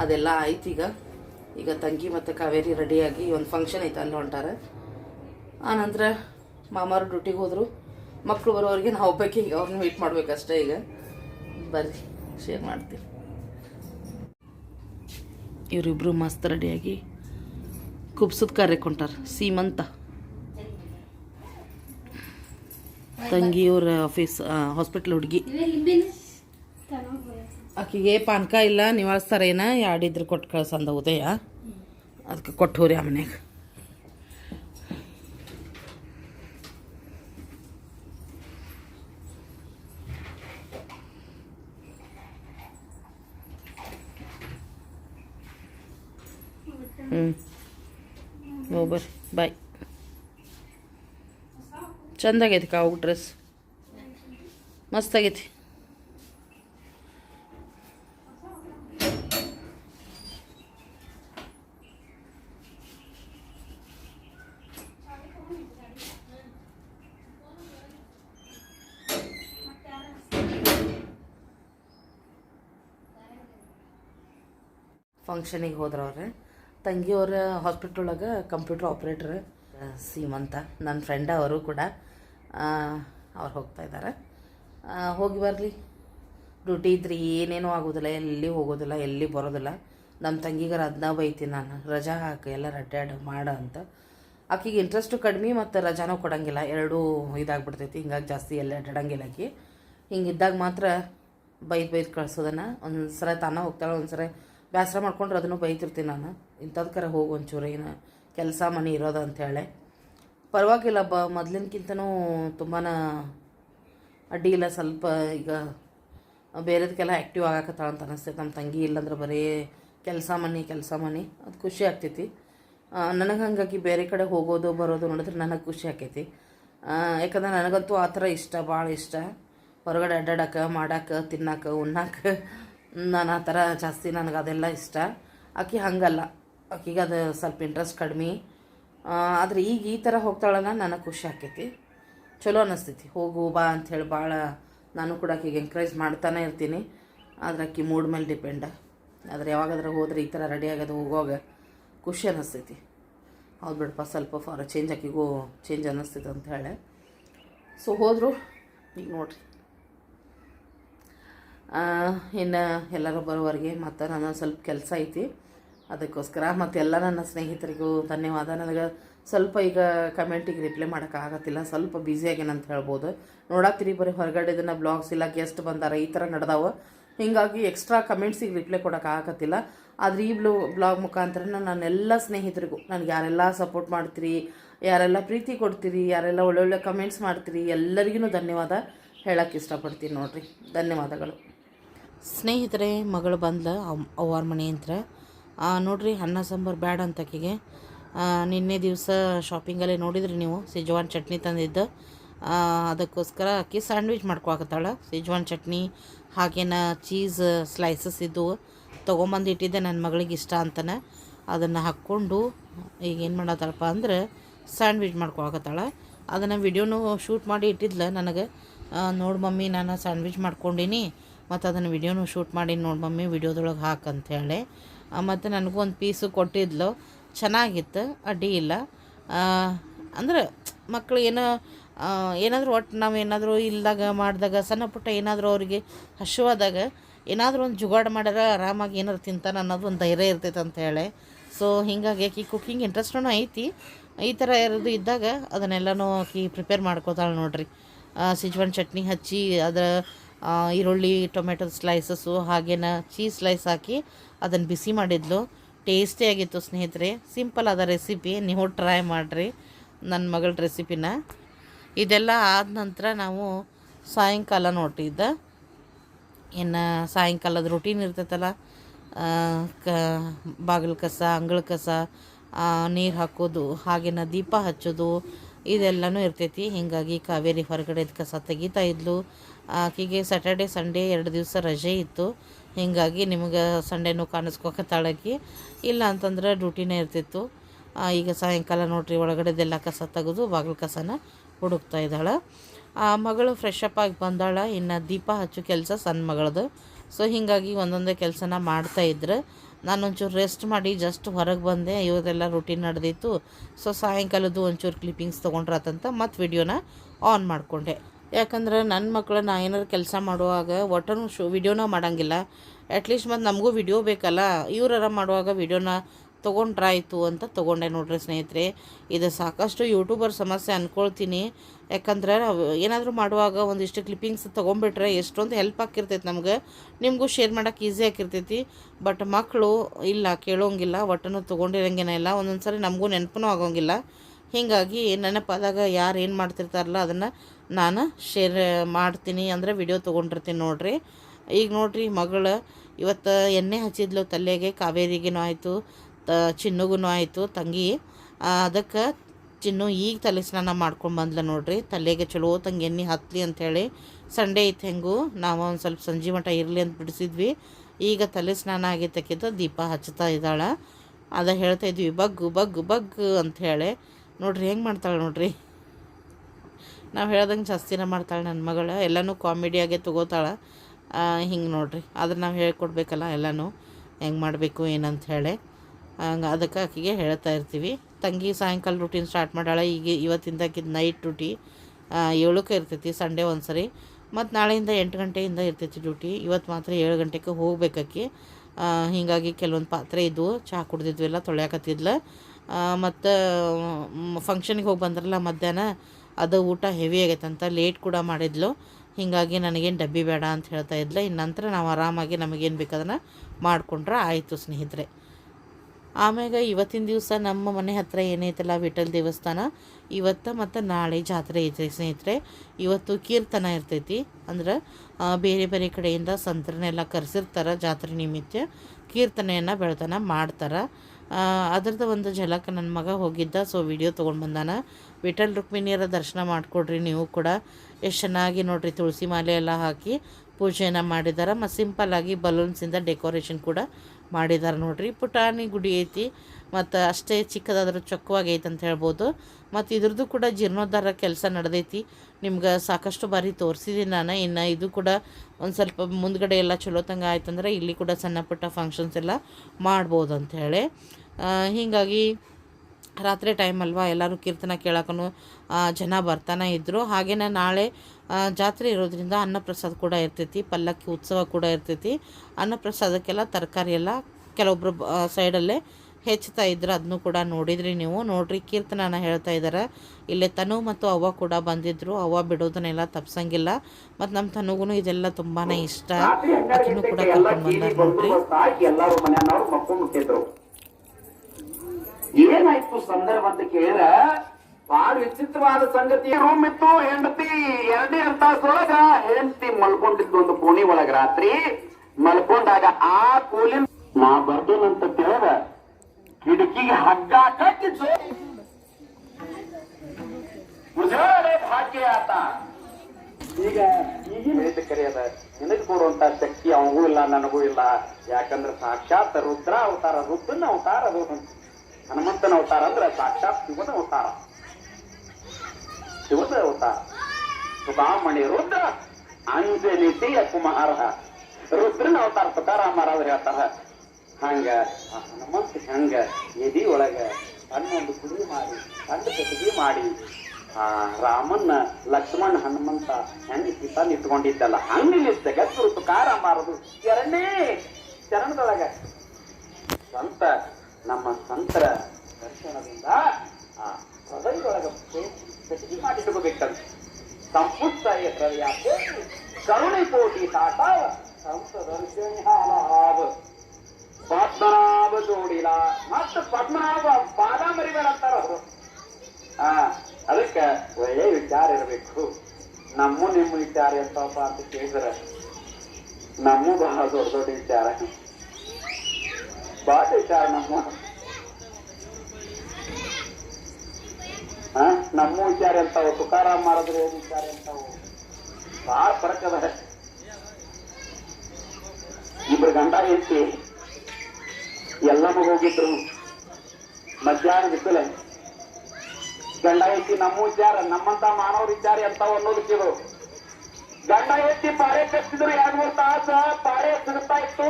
ಅದೆಲ್ಲ ಆಯ್ತು ಈಗ. ಈಗ ತಂಗಿ ಮತ್ತು ಕಾವೇರಿ ರೆಡಿಯಾಗಿ ಒಂದು ಫಂಕ್ಷನ್ ಐತೆ ಅಲ್ಲಿ ಹೊಂಟಾರ. ಆನಂತರ ಮಾಮಾರು ಡ್ಯೂಟಿಗೆ ಹೋದರು. ಮಕ್ಕಳು ಬರೋರಿಗೆ ನಾವು ಒಬ್ಬಕ್ಕೆ ಈಗ ಅವ್ರನ್ನ ವೆಯ್ಟ್ ಮಾಡಬೇಕಷ್ಟೇ ಈಗ. ಬರ್ರಿ ಶೇರ್ ಮಾಡ್ತೀವಿ ಇವರಿಬ್ಬರು ಮಸ್ತ್ ರೆಡಿಯಾಗಿ ಕುಬ್ಸದ ಕಾರ್ಯಕ್ಕೆ ಹೊಂಟಾರ ಸೀಮಂತ. ತಂಗಿಯವ್ರ ಆಫೀಸ್ ಹಾಸ್ಪಿಟ್ಲ್ ಹುಡುಗಿ. ಆಕಿಗೆ ಪಾನಕ ಇಲ್ಲ ನಿವಾಳಿಸ್ತಾರೇನ ಯಾಡಿದ್ರು ಕೊಟ್ಟು ಕಳ್ಸಂದ ಉದಯ. ಅದಕ್ಕೆ ಕೊಟ್ಟು ರೀ ಆ ಮನ್ಯಾಗ. ಹ್ಞೂ ಹೋಗ್ಬರ್ ಬಾಯ್. ಚಂದಾಗೈತಿ ಕಾವು ಡ್ರೆಸ್ ಮಸ್ತಾಗೈತಿ ಫಂಕ್ಷನಿಗೆ ಹೋದ್ರವ್ರೆ. ತಂಗಿಯವ್ರ ಹಾಸ್ಪಿಟ್ಲ್ ಒಳಗೆ ಕಂಪ್ಯೂಟರ್ ಆಪ್ರೇಟ್ರ್ ಸೀಮಂತ ನನ್ನ ಫ್ರೆಂಡ ಅವರು ಕೂಡ ಅವ್ರು ಹೋಗ್ತಾ ಇದ್ದಾರೆ ಹೋಗಿ ಬರಲಿ. ಡ್ಯೂಟಿ ಇದ್ರಿ ಏನೇನೂ ಆಗೋದಿಲ್ಲ, ಎಲ್ಲಿ ಹೋಗೋದಿಲ್ಲ, ಎಲ್ಲಿ ಬರೋದಿಲ್ಲ. ನಮ್ಮ ತಂಗಿಗಾರ ಅದನ್ನ ಬೈತೀನಿ ನಾನು, ರಜಾ ಹಾಕಿ, ಎಲ್ಲ ಅಡ್ಡಾಡು ಮಾಡ ಅಂತ. ಆಕಿಗೆ ಇಂಟ್ರೆಸ್ಟು ಕಡಿಮೆ ಮತ್ತು ರಜಾನೂ ಕೊಡಂಗಿಲ್ಲ, ಎರಡೂ ಇದಾಗ್ಬಿಡ್ತೈತಿ, ಹಿಂಗಾಗಿ ಜಾಸ್ತಿ ಎಲ್ಲ ಅಡ್ಡಾಡಂಗಿಲ್ಲ ಆಕಿ. ಹಿಂಗಿದ್ದಾಗ ಮಾತ್ರ ಬೈದು ಬೈದು ಕಳ್ಸೋದನ್ನು ಒಂದು ಸಲ ತಾನ ಹೋಗ್ತಾಳೆ ಒಂದು ಸಲ ಬೇಸರ ಮಾಡ್ಕೊಂಡ್ರೆ ಅದನ್ನು ಬೈತಿರ್ತೀನಿ ನಾನು. ಇಂಥದ್ಕರ ಹೋಗಿ ಒಂಚೂರು, ಏನು ಕೆಲಸ ಮನೆ ಇರೋದು ಅಂತೇಳಿ ಪರವಾಗಿಲ್ಲ, ಬ ಮೊದ್ಲಿನ್ಕಿಂತನೂ ತುಂಬಾ ಅಡ್ಡಿ ಇಲ್ಲ ಸ್ವಲ್ಪ ಈಗ ಬೇರೆದಕ್ಕೆಲ್ಲ ಆ್ಯಕ್ಟಿವ್ ಆಗಾಕತ್ತಾಳ ಅಂತ ಅನಿಸ್ತೈತೆ. ನಮ್ಮ ತಂಗಿ ಇಲ್ಲಂದ್ರೆ ಬರೀ ಕೆಲಸ ಮನೆ ಕೆಲಸ ಮನೆ. ಅದು ಖುಷಿ ಆಗ್ತೈತಿ. ನನಗೆ ಹಂಗಾಗಿ ಬೇರೆ ಕಡೆ ಹೋಗೋದು, ಬರೋದು ನೋಡಿದ್ರೆ ನನಗೆ ಖುಷಿ ಆಕೈತಿ ಯಾಕಂದ್ರೆ ನನಗಂತೂ ಆ ಥರ ಇಷ್ಟ, ಭಾಳ ಇಷ್ಟ. ಹೊರಗಡೆ ಅಡ್ಡಾಡಕ್ಕೆ ಮಾಡಕ್ಕೆ ತಿನ್ನಕ್ಕೆ ಉಣ್ಣಕ್ಕೆ ನಾನು ಆ ಥರ ಜಾಸ್ತಿ ನನಗೆ ಅದೆಲ್ಲ ಇಷ್ಟ. ಆಕೆ ಹಂಗಲ್ಲ. ಆಕೆಗೆ ಅದು ಸ್ವಲ್ಪ ಇಂಟ್ರೆಸ್ಟ್ ಕಡಿಮೆ. ಆದರೆ ಈಗ ಈ ಥರ ಹೋಗ್ತಾಳಲ್ಲ, ನನಗೆ ಖುಷಿ ಆಕೈತಿ. ಚಲೋ ಅನ್ನಿಸ್ತೈತಿ ಹೋಗು, ಬಾ ಅಂಥೇಳಿ ಭಾಳ ನಾನು ಕೂಡ ಆಕೆಗೆ ಎಂಕರೇಜ್ ಮಾಡ್ತಾನೆ ಇರ್ತೀನಿ. ಆದ್ರೆ ಆಕೆ ಮೂಡ್ ಮೇಲೆ ಡಿಪೆಂಡ ಆದರೆ ಯಾವಾಗಾದ್ರೂ ಹೋದ್ರೆ ಈ ಥರ ರೆಡಿ ಆಗೋದು, ಹೋಗುವಾಗ ಖುಷಿ ಅನ್ನಿಸ್ತೈತಿ ಹೌದು ಬಿಡಪ್ಪ, ಸ್ವಲ್ಪ ಫಾರ್ ಚೇಂಜ್ ಆಕಿಗೂ ಚೇಂಜ್ ಅನ್ನಿಸ್ತೈತೆ ಅಂತ ಹೇಳಿ. ಸೊ ಹೋದರು, ಈಗ ನೋಡ್ರಿ. ಇನ್ನು ಎಲ್ಲರೂ ಬರೋವರೆಗೆ ಮತ್ತು ನನ್ನ ಸ್ವಲ್ಪ ಕೆಲಸ ಐತಿ. ಅದಕ್ಕೋಸ್ಕರ ಮತ್ತು ಎಲ್ಲ ನನ್ನ ಸ್ನೇಹಿತರಿಗೂ ಧನ್ಯವಾದ. ನನಗೆ ಸ್ವಲ್ಪ ಈಗ ಕಮೆಂಟಿಗೆ ರಿಪ್ಲೈ ಮಾಡೋಕ್ಕಾಗತ್ತಿಲ್ಲ ಸ್ವಲ್ಪ ಬ್ಯುಸಿ ಆಗ್ಯಾನಂತ ಹೇಳ್ಬೋದು. ನೋಡಾತ್ತೀರಿ ಬರೀ ಹೊರಗಡೆ ಇದನ್ನು ಬ್ಲಾಗ್ಸ್ ಇಲ್ಲ ಗೆಸ್ಟ್ ಬಂದಾರ, ಈ ಥರ ನಡೆದಾವೆ. ಹೀಗಾಗಿ ಎಕ್ಸ್ಟ್ರಾ ಕಮೆಂಟ್ಸಿಗೆ ರಿಪ್ಲೈ ಕೊಡೋಕ್ಕಾಗತ್ತಿಲ್ಲ ಆದರೆ ಈ ಬ್ಲೂ ಬ್ಲಾಗ್ ಮುಖಾಂತರ ನನ್ನ ಎಲ್ಲ ಸ್ನೇಹಿತರಿಗೂ, ನನಗೆ ಯಾರೆಲ್ಲ ಸಪೋರ್ಟ್ ಮಾಡ್ತೀರಿ, ಯಾರೆಲ್ಲ ಪ್ರೀತಿ ಕೊಡ್ತೀರಿ, ಯಾರೆಲ್ಲ ಒಳ್ಳೊಳ್ಳೆ ಕಮೆಂಟ್ಸ್ ಮಾಡ್ತೀರಿ ಎಲ್ಲರಿಗೂ ಧನ್ಯವಾದ ಹೇಳೋಕ್ಕೆ ಇಷ್ಟಪಡ್ತೀನಿ ನೋಡಿರಿ. ಧನ್ಯವಾದಗಳು. ಸ್ನೇಹಿತರೆ, ಮಗಳು ಬಂದ್ಲು ಅವ್ವಾರ ಮನೆ ಅಂತ ನೋಡಿರಿ, ಅನ್ನ, ಸಾಂಬಾರು ಅಂತ ಆಕಿಗೆ ನಿನ್ನೆ ದಿವಸ ಶಾಪಿಂಗಲ್ಲಿ ನೋಡಿದ್ರಿ ನೀವು ಸಿಜ್ವಾನ್ ಚಟ್ನಿ ತಂದಿದ್ದು. ಅದಕ್ಕೋಸ್ಕರ ಅಕ್ಕಿ ಸ್ಯಾಂಡ್ವಿಚ್ ಮಾಡ್ಕೊಳಕತ್ತಾಳ. ಸಿಜ್ವಾನ್ ಚಟ್ನಿ, ಹಾಗೇನ ಚೀಸ್ ಸ್ಲೈಸಸ್ ಇದ್ದು ತೊಗೊಂಬಂದು ಇಟ್ಟಿದ್ದೆ ನನ್ನ ಮಗಳಿಗೆ ಇಷ್ಟ ಅಂತನ. ಅದನ್ನು ಹಾಕ್ಕೊಂಡು ಈಗ ಏನು ಮಾಡತ್ತಾಳಪ್ಪ ಅಂದ್ರೆ ಸ್ಯಾಂಡ್ವಿಚ್ ಮಾಡ್ಕೊಳಕತ್ತಾಳ. ಅದನ್ನು ವಿಡಿಯೋನು ಶೂಟ್ ಮಾಡಿ ಇಟ್ಟಿದ್ಲ ನನಗೆ. ನೋಡಿ ಮಮ್ಮಿ, ನಾನು ಸ್ಯಾಂಡ್ವಿಚ್ ಮಾಡ್ಕೊಂಡೀನಿ. ಮತ್ತು ಅದನ್ನು ವಿಡಿಯೋನು ಶೂಟ್ ಮಾಡಿ ನೋಡಿ ಮಮ್ಮಿ, ವಿಡಿಯೋದೊಳಗೆ ಹಾಕಿ ಹೇಳಿ. ಮತ್ತು ನನಗೂ ಒಂದು ಪೀಸು ಕೊಟ್ಟಿದ್ಲು. ಚೆನ್ನಾಗಿತ್ತು, ಅಡ್ಡಿ ಇಲ್ಲ. ಅಂದ್ರೆ ಮಕ್ಕಳು ಏನೋ ಏನಾದರೂ ಒಟ್ಟು ನಾವು ಏನಾದರೂ ಇಲ್ದಾಗ ಮಾಡಿದಾಗ, ಸಣ್ಣ ಪುಟ್ಟ ಏನಾದರೂ ಅವರಿಗೆ ಹಸಿವಾದಾಗ ಏನಾದರೂ ಒಂದು ಜುಗಾಡ್ ಮಾಡ್ಯಾರ, ಆರಾಮಾಗಿ ಏನಾದ್ರು ತಿಂತಾನೆ ಅನ್ನೋದು ಒಂದು ಧೈರ್ಯ ಇರ್ತೈತೆ ಅಂತ ಹೇಳಿ. ಸೊ ಹೀಗಾಗಿ ಆಕಿ ಕುಕ್ಕಿಂಗ್ ಇಂಟ್ರೆಸ್ಟೂ ಐತಿ. ಈ ಥರ ಇರೋದು ಇದ್ದಾಗ ಅದನ್ನೆಲ್ಲನೂ ಆಕಿ ಪ್ರಿಪೇರ್ ಮಾಡ್ಕೋತಾಳೆ ನೋಡ್ರಿ. ಸಿಜ್ವಾನ್ ಚಟ್ನಿ ಹಚ್ಚಿ, ಅದರ ಈರುಳ್ಳಿ, ಟೊಮೆಟೊ ಸ್ಲೈಸಸ್ಸು ಹಾಗೇನ ಚೀಸ್ ಸ್ಲೈಸ್ ಹಾಕಿ ಅದನ್ನು ಬಿಸಿ ಮಾಡಿದ್ಲು. ಟೇಸ್ಟಿಯಾಗಿತ್ತು ಸ್ನೇಹಿತರೆ. ಸಿಂಪಲ್ ಆದ ರೆಸಿಪಿ ನೀವು ಟ್ರೈ ಮಾಡಿರಿ ನನ್ನ ಮಗಳ ರೆಸಿಪಿನ ಇದೆಲ್ಲ ಆದ ನಂತರ ನಾವು ಸಾಯಂಕಾಲ ನೋಡಿದ್ದ ಇನ್ನು ಸಾಯಂಕಾಲದ ರೂಟೀನ್ ಇರ್ತೈತಲ್ಲ ಕ, ಬಾಗಿಲು ಕಸ, ಅಂಗಳ ಕಸ ನೀರು ಹಾಕೋದು, ಹಾಗೇನ ದೀಪ ಹಚ್ಚೋದು ಇದೆಲ್ಲನೂ ಇರ್ತೈತಿ. ಹೀಗಾಗಿ ಕಾವೇರಿ ಹೊರಗಡೆದ ಕಸ ತೆಗಿತಾ ಇದ್ಲು. ಆಕೆಗೆ ಸ್ಯಾಟರ್ಡೆ ಸಂಡೇ ಎರಡು ದಿವಸ ರಜೆ ಇತ್ತು. ಹೀಗಾಗಿ ನಿಮಗೆ ಸಂಡೇನೂ ಕಾಣಿಸ್ಕೊಕತ್ತಾಳಕಿ. ಇಲ್ಲ ಅಂತಂದ್ರೆ ಡ್ಯೂಟಿನೇ ಇರ್ತಿತ್ತು. ಈಗ ಸಾಯಂಕಾಲ ನೋಡ್ರಿ ಒಳಗಡೆದೆಲ್ಲ ಕಸ ತೆಗೆದು ಬಾಗಿಲು ಕಸನ ಹುಡುಕ್ತಾ ಇದ್ದಾಳೆ. ಆ ಮಗಳು ಫ್ರೆಶ್ ಅಪ್ ಆಗಿ ಬಂದಾಳೆ. ಇನ್ನು ದೀಪ ಹಚ್ಚು ಕೆಲಸ ಸಣ್ಣ ಮಗಳದು. ಸೊ ಹೀಗಾಗಿ ಒಂದೊಂದೇ ಕೆಲಸನ ಮಾಡ್ತಾ ಇದ್ರೆ. ನಾನು ಒಂಚೂರು ರೆಸ್ಟ್ ಮಾಡಿ ಜಸ್ಟ್ ಹೊರಗೆ ಬಂದೆ. ಇವತ್ತೆಲ್ಲ ರೂಟೀನ್ ನಡೆದಿತ್ತು. ಸೊ ಸಾಯಂಕಾಲದ್ದು ಒಂಚೂರು ಕ್ಲಿಪ್ಪಿಂಗ್ಸ್ ತೊಗೊಂಡ್ರಾತಂತ ಮತ್ತು ವಿಡಿಯೋನ ಆನ್ ಮಾಡಿಕೊಂಡೆ. ಯಾಕಂದ್ರೆ ನನ್ನ ಮಕ್ಕಳು ನಾ ಏನಾರು ಕೆಲಸ ಮಾಡುವಾಗ ಒಟ್ಟನು ಶೋ ವಿಡಿಯೋನ ಮಾಡೋಂಗಿಲ್ಲ. ಅಟ್ಲೀಸ್ಟ್ ಮತ್ತು ನಮಗೂ ವಿಡಿಯೋ ಬೇಕಲ್ಲ. ಇವ್ರಾರ ಮಾಡುವಾಗ ವಿಡಿಯೋನ ತೊಗೊಂಡ್ರಾಯ್ತು ಅಂತ ತೊಗೊಂಡೆ ನೋಡ್ರಿ ಸ್ನೇಹಿತರೆ. ಇದು ಸಾಕಷ್ಟು ಯೂಟ್ಯೂಬರ್ ಸಮಸ್ಯೆ ಅಂದ್ಕೊಳ್ತೀನಿ ಯಾಕಂದ್ರೆ ಏನಾದರೂ ಮಾಡುವಾಗ ಒಂದಿಷ್ಟು ಕ್ಲಿಪ್ಪಿಂಗ್ಸ್ ತೊಗೊಂಬಿಟ್ರೆ ಎಷ್ಟೊಂದು ಹೆಲ್ಪ್ ಆಗಿರ್ತೈತೆ ನಮ್ಗೆ. ನಿಮಗೂ ಶೇರ್ ಮಾಡೋಕೆ ಈಸಿ ಆಗಿರ್ತೈತಿ ಬಟ್ ಮಕ್ಕಳು ಇಲ್ಲ, ಕೇಳೋಂಗಿಲ್ಲ, ಒಟ್ಟನ್ನು ತೊಗೊಂಡಿರಂಗೇನ ಇಲ್ಲ. ಒಂದೊಂದು ಸರಿ ನಮಗೂ ನೆನಪೂ ಆಗೋಂಗಿಲ್ಲ. ಹೀಗಾಗಿ ನೆನಪಾದಾಗ ಯಾರು ಏನು ಮಾಡ್ತಿರ್ತಾರಲ್ಲ ಅದನ್ನು ನಾನು ಶೇರ್ ಮಾಡ್ತೀನಿ ಅಂದರೆ ವಿಡಿಯೋ ತೊಗೊಂಡಿರ್ತೀನಿ ನೋಡ್ರಿ. ಈಗ ನೋಡ್ರಿ ಮಗಳು, ಇವತ್ತು ಎಣ್ಣೆ ಹಚ್ಚಿದ್ಲು ತಲೆಗೆ, ಕಾವೇರಿಗೇನೂ ಆಯಿತು. ತ ಚಿನ್ನುಗೂ ಆಯಿತು ತಂಗಿ. ಅದಕ್ಕೆ ಚಿನ್ನು ಈಗ ತಲೆ ಸ್ನಾನ ಮಾಡ್ಕೊಂಡು ಬಂದ್ಲ ನೋಡ್ರಿ. ತಲೆಗೆ ಚಲೋ ತಂಗಿ ಎಣ್ಣೆ ಹತ್ತಲಿ ಅಂಥೇಳಿ ಸಂಡೇ ಇತ್ತು ಹೆಂಗೂ, ನಾವು ಒಂದು ಸ್ವಲ್ಪ ಸಂಜೆ ಮಠ ಇರಲಿ ಅಂತ ಬಿಡಿಸಿದ್ವಿ. ಈಗ ತಲೆ ಸ್ನಾನ ಆಗಿದ್ದಕ್ಕಿಂತ ದೀಪ ಹಚ್ತಾ ಇದ್ದಾಳೆ. ಅದ ಹೇಳ್ತಾ ಇದ್ವಿ, ಬಗ್ಗು ಬಗ್ಗು ಬಗ್ಗು ಹೇಳಿ ನೋಡ್ರಿ ಹೆಂಗೆ ಮಾಡ್ತಾಳೆ ನೋಡ್ರಿ. ನಾವು ಹೇಳ್ದಂಗೆ ಜಾಸ್ತಿನ ಮಾಡ್ತಾಳೆ ನನ್ನ ಮಗಳು, ಎಲ್ಲನೂ ಕಾಮಿಡಿಯಾಗೆ ತೊಗೋತಾಳೆ. ಹಿಂಗೆ ನೋಡ್ರಿ. ಆದ್ರೆ ನಾವು ಹೇಳ್ಕೊಡ್ಬೇಕಲ್ಲ ಎಲ್ಲನೂ, ಹೆಂಗೆ ಮಾಡಬೇಕು ಏನಂತ ಹೇಳಿ ಹಂಗೆ ಅದಕ್ಕೆ ಆಕೆಗೆ ಹೇಳ್ತಾ ಇರ್ತೀವಿ. ತಂಗಿ ಸಾಯಂಕಾಲ ರೂಟೀನ್ ಸ್ಟಾರ್ಟ್ ಮಾಡಾಳ ಈಗ ಇವತ್ತಿಂದ ನೈಟ್ ಡ್ಯೂಟಿ ಏಳಕ್ಕೆ ಇರ್ತೈತಿ, ಸಂಡೇ ಒಂದು ಸರಿ ಮತ್ತು ನಾಳೆಯಿಂದ ಎಂಟು ಗಂಟೆಯಿಂದ ಇರ್ತೈತಿ ಡ್ಯೂಟಿ ಇವತ್ತು ಮಾತ್ರ ಏಳು ಗಂಟೆಗೆ ಹೋಗ್ಬೇಕಾಕಿ ಹೀಗಾಗಿ ಕೆಲವೊಂದು ಪಾತ್ರೆ ಇದ್ವು ಚಹಾ ಕುಡ್ದಿದ್ವೆಲ್ಲ ತೊಳ್ಯಾಕತ್ತಿದ್ಲ. ಮತ್ತು ಫಂಕ್ಷನಿಗೆ ಹೋಗಿ ಬಂದ್ರಲ್ಲ ಮಧ್ಯಾಹ್ನ, ಅದು ಊಟ ಹೆವಿ ಆಗೈತಂತ ಲೇಟ್ ಕೂಡ ಮಾಡಿದ್ಲು. ಹೀಗಾಗಿ ನನಗೇನು ಡಬ್ಬಿ ಬೇಡ ಅಂತ ಹೇಳ್ತಾ ಇದ್ಲ. ಇನ್ನು ನಾವು ಆರಾಮಾಗಿ ನಮಗೇನು ಬೇಕಾದನ್ನ ಮಾಡಿಕೊಂಡ್ರೆ ಆಯಿತು ಸ್ನೇಹಿತರೆ. ಆಮ್ಯಾಗ ಇವತ್ತಿನ ದಿವಸ ನಮ್ಮ ಮನೆ ಹತ್ತಿರ ಏನೈತಲ್ಲ ವಿಠಲ್ ದೇವಸ್ಥಾನ, ಇವತ್ತು ಮತ್ತು ನಾಳೆ ಜಾತ್ರೆ ಐತೆ ಸ್ನೇಹಿತರೆ. ಇವತ್ತು ಕೀರ್ತನ ಇರ್ತೈತಿ. ಅಂದ್ರೆ ಬೇರೆ ಬೇರೆ ಕಡೆಯಿಂದ ಸಂತರನ್ನೆಲ್ಲ ಕರೆಸಿರ್ತಾರೆ ಜಾತ್ರೆ ನಿಮಿತ್ತ. ಕೀರ್ತನೆಯನ್ನು ಬೆಳೆತನ ಮಾಡ್ತಾರೆ. ಅದ್ರದ್ದು ಒಂದು ಝಲಕ್ ನನ್ನ ಮಗ ಹೋಗಿದ್ದ, ಸೊ ವಿಡಿಯೋ ತೊಗೊಂಡು ಬಂದಾನ. ವಿಠಲ್ ರುಕ್ಮಿಣಿಯರ ದರ್ಶನ ಮಾಡಿಕೊಡ್ರಿ ನೀವು ಕೂಡ. ಎಷ್ಟು ಚೆನ್ನಾಗಿ ನೋಡ್ರಿ ತುಳಸಿ ಮಾಲೆ ಎಲ್ಲ ಹಾಕಿ ಪೂಜೆಯನ್ನು ಮಾಡಿದ್ದಾರೆ ಮತ್ತು ಸಿಂಪಲ್ಲಾಗಿ ಬಲೂನ್ಸಿಂದ ಡೆಕೋರೇಷನ್ ಕೂಡ ಮಾಡಿದ್ದಾರೆ ನೋಡ್ರಿ. ಪುಟಾಣಿ ಗುಡಿ ಐತಿ. ಮತ್ತು ಅಷ್ಟೇ ಚಿಕ್ಕದಾದ್ರೂ ಚೊಕ್ಕವಾಗಿ ಐತೆ ಅಂತ ಹೇಳ್ಬೋದು. ಮತ್ತು ಇದ್ರದ್ದು ಕೂಡ ಜೀರ್ಣೋದ್ಧಾರ ಕೆಲಸ ನಡೆದೈತಿ. ನಿಮ್ಗೆ ಸಾಕಷ್ಟು ಬಾರಿ ತೋರಿಸಿದ್ದೀನಿ ನಾನು. ಇನ್ನು ಇದು ಕೂಡ ಒಂದು ಸ್ವಲ್ಪ ಮುಂದ್ಗಡೆ ಎಲ್ಲ ಚಲೋ ತಂಗ ಆಯ್ತಂದ್ರೆ ಇಲ್ಲಿ ಕೂಡ ಸಣ್ಣ ಪುಟ್ಟ ಫಂಕ್ಷನ್ಸ್ ಎಲ್ಲ ಮಾಡ್ಬೋದು ಆ, ಹೀಗಾಗಿ ರಾತ್ರಿ ಟೈಮ್ ಅಲ್ವಾ ಎಲ್ಲರೂ ಕೀರ್ತನ ಕೇಳೋಕ್ಕೂ ಜನ ಬರ್ತಾನೆ ಇದ್ದರು ಹಾಗೆಯೇ ನಾಳೆ ಜಾತ್ರೆ ಇರೋದ್ರಿಂದ ಅನ್ನಪ್ರಸಾದ ಕೂಡ ಇರ್ತೈತಿ ಪಲ್ಲಕ್ಕಿ ಉತ್ಸವ ಕೂಡ ಇರ್ತೈತಿ. ಅನ್ನಪ್ರಸಾದಕ್ಕೆಲ್ಲ ತರಕಾರಿ ಎಲ್ಲ ಕೆಲವೊಬ್ರು ಸೈಡಲ್ಲೇ ಹೆಚ್ಚುತ್ತಾ ಇದ್ರೆ ಅದನ್ನು ಕೂಡ ನೋಡಿದ್ರಿ ನೀವು. ನೋಡ್ರಿ ಕೀರ್ತನನ ಹೇಳ್ತಾ ಇದ್ದಾರೆ ಇಲ್ಲೇ ತನು ಮತ್ತು ಅವ್ವ ಕೂಡ ಬಂದಿದ್ರು. ಅವ್ವ ಬಿಡೋದನ್ನೆಲ್ಲ ತಪ್ಸಂಗಿಲ್ಲ. ಮತ್ತು ನಮ್ಮ ತನುಗೂ ಇದೆಲ್ಲ ತುಂಬಾ ಇಷ್ಟ. ಅದನ್ನು ಕೂಡ ಕರ್ಕೊಂಡು ಬಂದಾರ ನೋಡ್ರಿ. ಏನಾಯ್ತು ಸಂದರ್ಭ ಅಂತ ಕೇಳಿದ್ರ ಬಹಳ ವಿಚಿತ್ರವಾದ ಸಂಗತಿ. ರೂಮ್ ಇತ್ತು ಹೆಂಡತಿ ಎರಡನೇ ತಾಸೊಳಗ ಹೆಂಡತಿ ಮಲ್ಕೊಂಡಿದ್ದು ಒಂದು ಕೋಣಿ ಒಳಗ ರಾತ್ರಿ. ಮಲ್ಕೊಂಡಾಗ ಆ ಕೂಲಿನ ನಾ ಬರ್ದೇನಂತ ತಿಳಿದ ಕಿಟಕಿಗೆ ಹಗ್ಗ ಕಟ್ಟಿ ಭಾಗ್ಯ ಆತ. ಈಗ ಈಗಿನ ರೀತಿ ಕರೆಯದ ನಿನಗೆ ಕೊಡುವಂತ ಶಕ್ತಿ ಅವಗೂ ಇಲ್ಲ ನನಗೂ ಇಲ್ಲ. ಯಾಕಂದ್ರೆ ಸಾಕ್ಷಾತ್ ರುದ್ರ ಅವತಾರ ರುದ್ರನ ಅವತಾರ ಅದು. ಹನುಮಂತನ ಅವತಾರ ಅಂದ್ರೆ ಸಾಕ್ಷಾತ್ ಶಿವನ ಅವತಾರ. ಶಿವನ ಅವತಾರ ಸುಧಾಮಣಿ ರುದ್ರ ಅಂಜನಿತಿಯ ಕುಮಾರ ರುದ್ರನ ಅವತಾರ ತುಕಾರಾಮ ಮಹಾರಾಜರು ಹೇಳ್ತಾರ. ಹಂಗ ಹನುಮಂತ ಹಂಗ ಎದಿ ಒಳಗ ಸಣ್ಣೊಂದು ಕುಡಿ ಮಾಡಿ ಸಣ್ಣ ಕಟ್ಟಿಗೆ ಮಾಡಿ, ಆ ರಾಮನ್ನ ಲಕ್ಷ್ಮಣ ಹನುಮಂತ ಹೆಂಗ ಸೀತಾನ್ ಇಟ್ಕೊಂಡಿದ್ದಲ್ಲ ಹಂಗ ಜಗತ್ತು ತುಕಾರ ಮಾರದು ಎರಡನೇ ಚರಣದೊಳಗ. ಸಂತ, ನಮ್ಮ ಸಂತರ ದರ್ಶನದಿಂದ, ಆ ಹೃದಯದೊಳಗ ಕಟ್ಟಿಗೆ ಮಾಡಿ ಇಟ್ಕೋಬೇಕಂತ ಸಂಪುಷ್ಟ ಯಾಕೆ ಕರುಣೆ ಕೋಟಿ ತಾಟಾವ ಸಂತ ದರ್ಶನ ಹಾಲಾವ ಪದ್ಮನಾಭ ಜೋಡಿಲ ಮತ್ತ ಪದ್ಮನಾಭ ಪಾದ ಮರಿಬೇಡ ಅಂತಾರ ಅವರು ಆ ಅದಕ್ಕ ಒಳ್ಳೆ ವಿಚಾರ ಇರಬೇಕು ನಮ್ಮ ನಿಮ್ಮ ವಿಚಾರ ಎಂತಪ್ಪ ಅಂತ ಕೇಳಿದ್ರೆ ನಮ್ಮ ಬಹಳ ದೊಡ್ಡ ದೊಡ್ಡ ವಿಚಾರ ಬಹಳ ವಿಚಾರ ನಮ್ಮ ಆ, ನಮ್ಮ ವಿಚಾರ ಎಂತಾವು ತುಕಾರಾಮ್ ಮಾಡಿದ್ರೆ ಏನು ವಿಚಾರ ಎಂತಾವು ಬಹಳ ಫರಕ್ ಅದ. ಇಬ್ರು ಗಂಡ ಹೆಂಡತಿ ಎಲ್ಲಮ್ಮ ಹೋಗಿದ್ರು. ಮಧ್ಯಾಹ್ನ ಬಿಸಿಲೆ ಗಂಡ ಹೆಂಡತಿ ನಮ್ಮ ವಿಚಾರ ನಮ್ಮಂತ ಮಾನವ ವಿಚಾರ ಎಂತಾವ ಅನ್ನೋದಕ್ಕಿದು ಗಂಡ ಹೆಂಡತಿ ಪಾರೆ ಕಟ್ಟಿದ್ರು ಎರಡ್ ಮೂರು ತಾಸ ಪಾಳೆ ಸಿಗ್ತಾ ಇತ್ತು.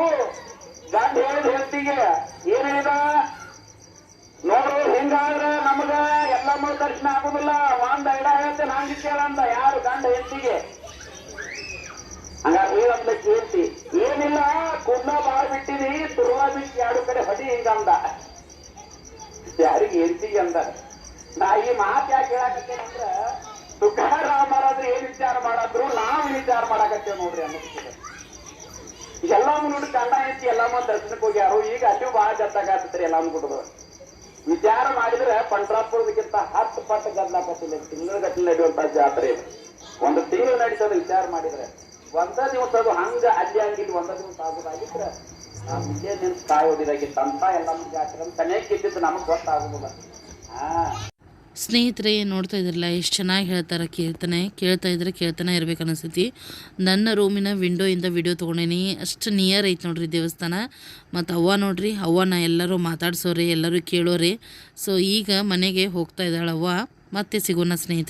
ಗಂಡ ಹೇಳಿದ ಹೆಂಡತಿಗೆ, ಏನ್ ಹೇಳಿದ? ನೋಡು, ಹೆಂಗಾದ್ರ ನಮಗ ಎಲ್ಲಮ್ಮ ದರ್ಶನ ಆಗುದಿಲ್ಲ. ಒಂದ್ ಐಡ ಹೇಳ್ತೇನೆ ಕೇಳ ಅಂದ. ಯಾರು ಗಂಡ ಹೆಂಡತಿಗೆ? ಹಂಗಾರ ಹೇಳಂದ ಕೇಳ್ತಿ. ಏನಿಲ್ಲ ಕುಡ್ನ ಬಾಳ್ ಬಿಟ್ಟಿನಿ ತುರುವ ಬಿಟ್ಟು ಎರಡು ಕಡೆ ಹೊಡಿ ಹಿಂಗಂದ ಯಾರಿಗೆ ಹೆಂಡತಿಗೆ ಅಂದ? ನಾ ಈ ಮಾತು ಯಾಕೆ ಹೇಳಕತ್ತೇನಂದ್ರ ತುಕಾರಾಮರಾದ್ರೆ ಏನ್ ವಿಚಾರ ಮಾಡಾದ್ರು ನಾವ್ ವಿಚಾರ ಮಾಡಾಕತ್ತೇವ್ ನೋಡ್ರಿ ಅನ್ನಿಸ್ತದೆ ಎಲ್ಲಮ್ಮ ನೋಡಿ ಕಂಡ ಐತಿ ಎಲ್ಲಮ್ಮ ದರ್ಶನಕ್ಕೆ ಹೋಗ್ಯಾರು. ಈಗ ಅಲ್ಲಿ ಬಾಳ ಗದ್ದಾಗತ್ತೈತ್ರಿ ಎಲ್ಲಮ್ಮ ಗುಡ್ದು ವಿಚಾರ ಮಾಡಿದ್ರೆ ಪಂಡ್ರಾಪುರದಕ್ಕಿಂತ ಹತ್ತು ಪಟ್ಟು ಗದ್ಲಾಕತ್ತಿಲ್ಲ ತಿಂಗಳ ಗಟ್ಟಲೆ ನಡೆಯುವಂತ ಜಾತ್ರೆ. ಒಂದು ತಿಂಗಳು ನಡೀತದ ವಿಚಾರ ಮಾಡಿದ್ರೆ. ಒಂದ ದಿವಸ ಅದು ಹಂಗ ಅಲ್ಲಿ ಹಂಗಿದ್ದು, ಒಂದ ದಿವಸ ಆಗೋದಾಗಿದ್ರೆ ನಾವು ವಿಜಯ ನಿಂತು ಕಾಯೋದಿದಾಗಿತ್ತು ಅಂತ ಎಲ್ಲ ಜಾತ್ರೆ ಅಂತ ಕಿದ್ದಿದ್ದು ನಮಗ್ ಗೊತ್ತಾಗುದಿಲ್ಲ. ಹಾ. ಸ್ನೇಹಿತರೆ, ನೋಡ್ತಾ ಇದ್ರಲ್ಲ ಎಷ್ಟು ಚೆನ್ನಾಗಿ ಹೇಳ್ತಾರೆ ಕೀರ್ತನೆ ಕೇಳ್ತಾ ಇದ್ರೆ ಕೇಳ್ತಾನೆ ಇರ್ಬೇಕು ಅನಿಸ್ತೈತಿ ನನ್ನ ರೂಮಿನ ವಿಂಡೋಯಿಂದ ವಿಡಿಯೋ ತೊಗೊಂಡೇನಿ, ಅಷ್ಟು ನಿಯರ್ ಐತೆ ನೋಡ್ರಿ ದೇವಸ್ಥಾನ. ಮತ್ತು ಅವ್ವ ನೋಡ್ರಿ, ಅವ್ವನ ಎಲ್ಲರೂ ಮಾತಾಡ್ಸೋರಿ, ಎಲ್ಲರೂ ಕೇಳೋರಿ. ಸೊ ಈಗ ಮನೆಗೆ ಹೋಗ್ತಾ ಇದ್ದಾಳವ್ವ. ಮತ್ತೆ ಸಿಗೋಣ ಸ್ನೇಹಿತರೆ.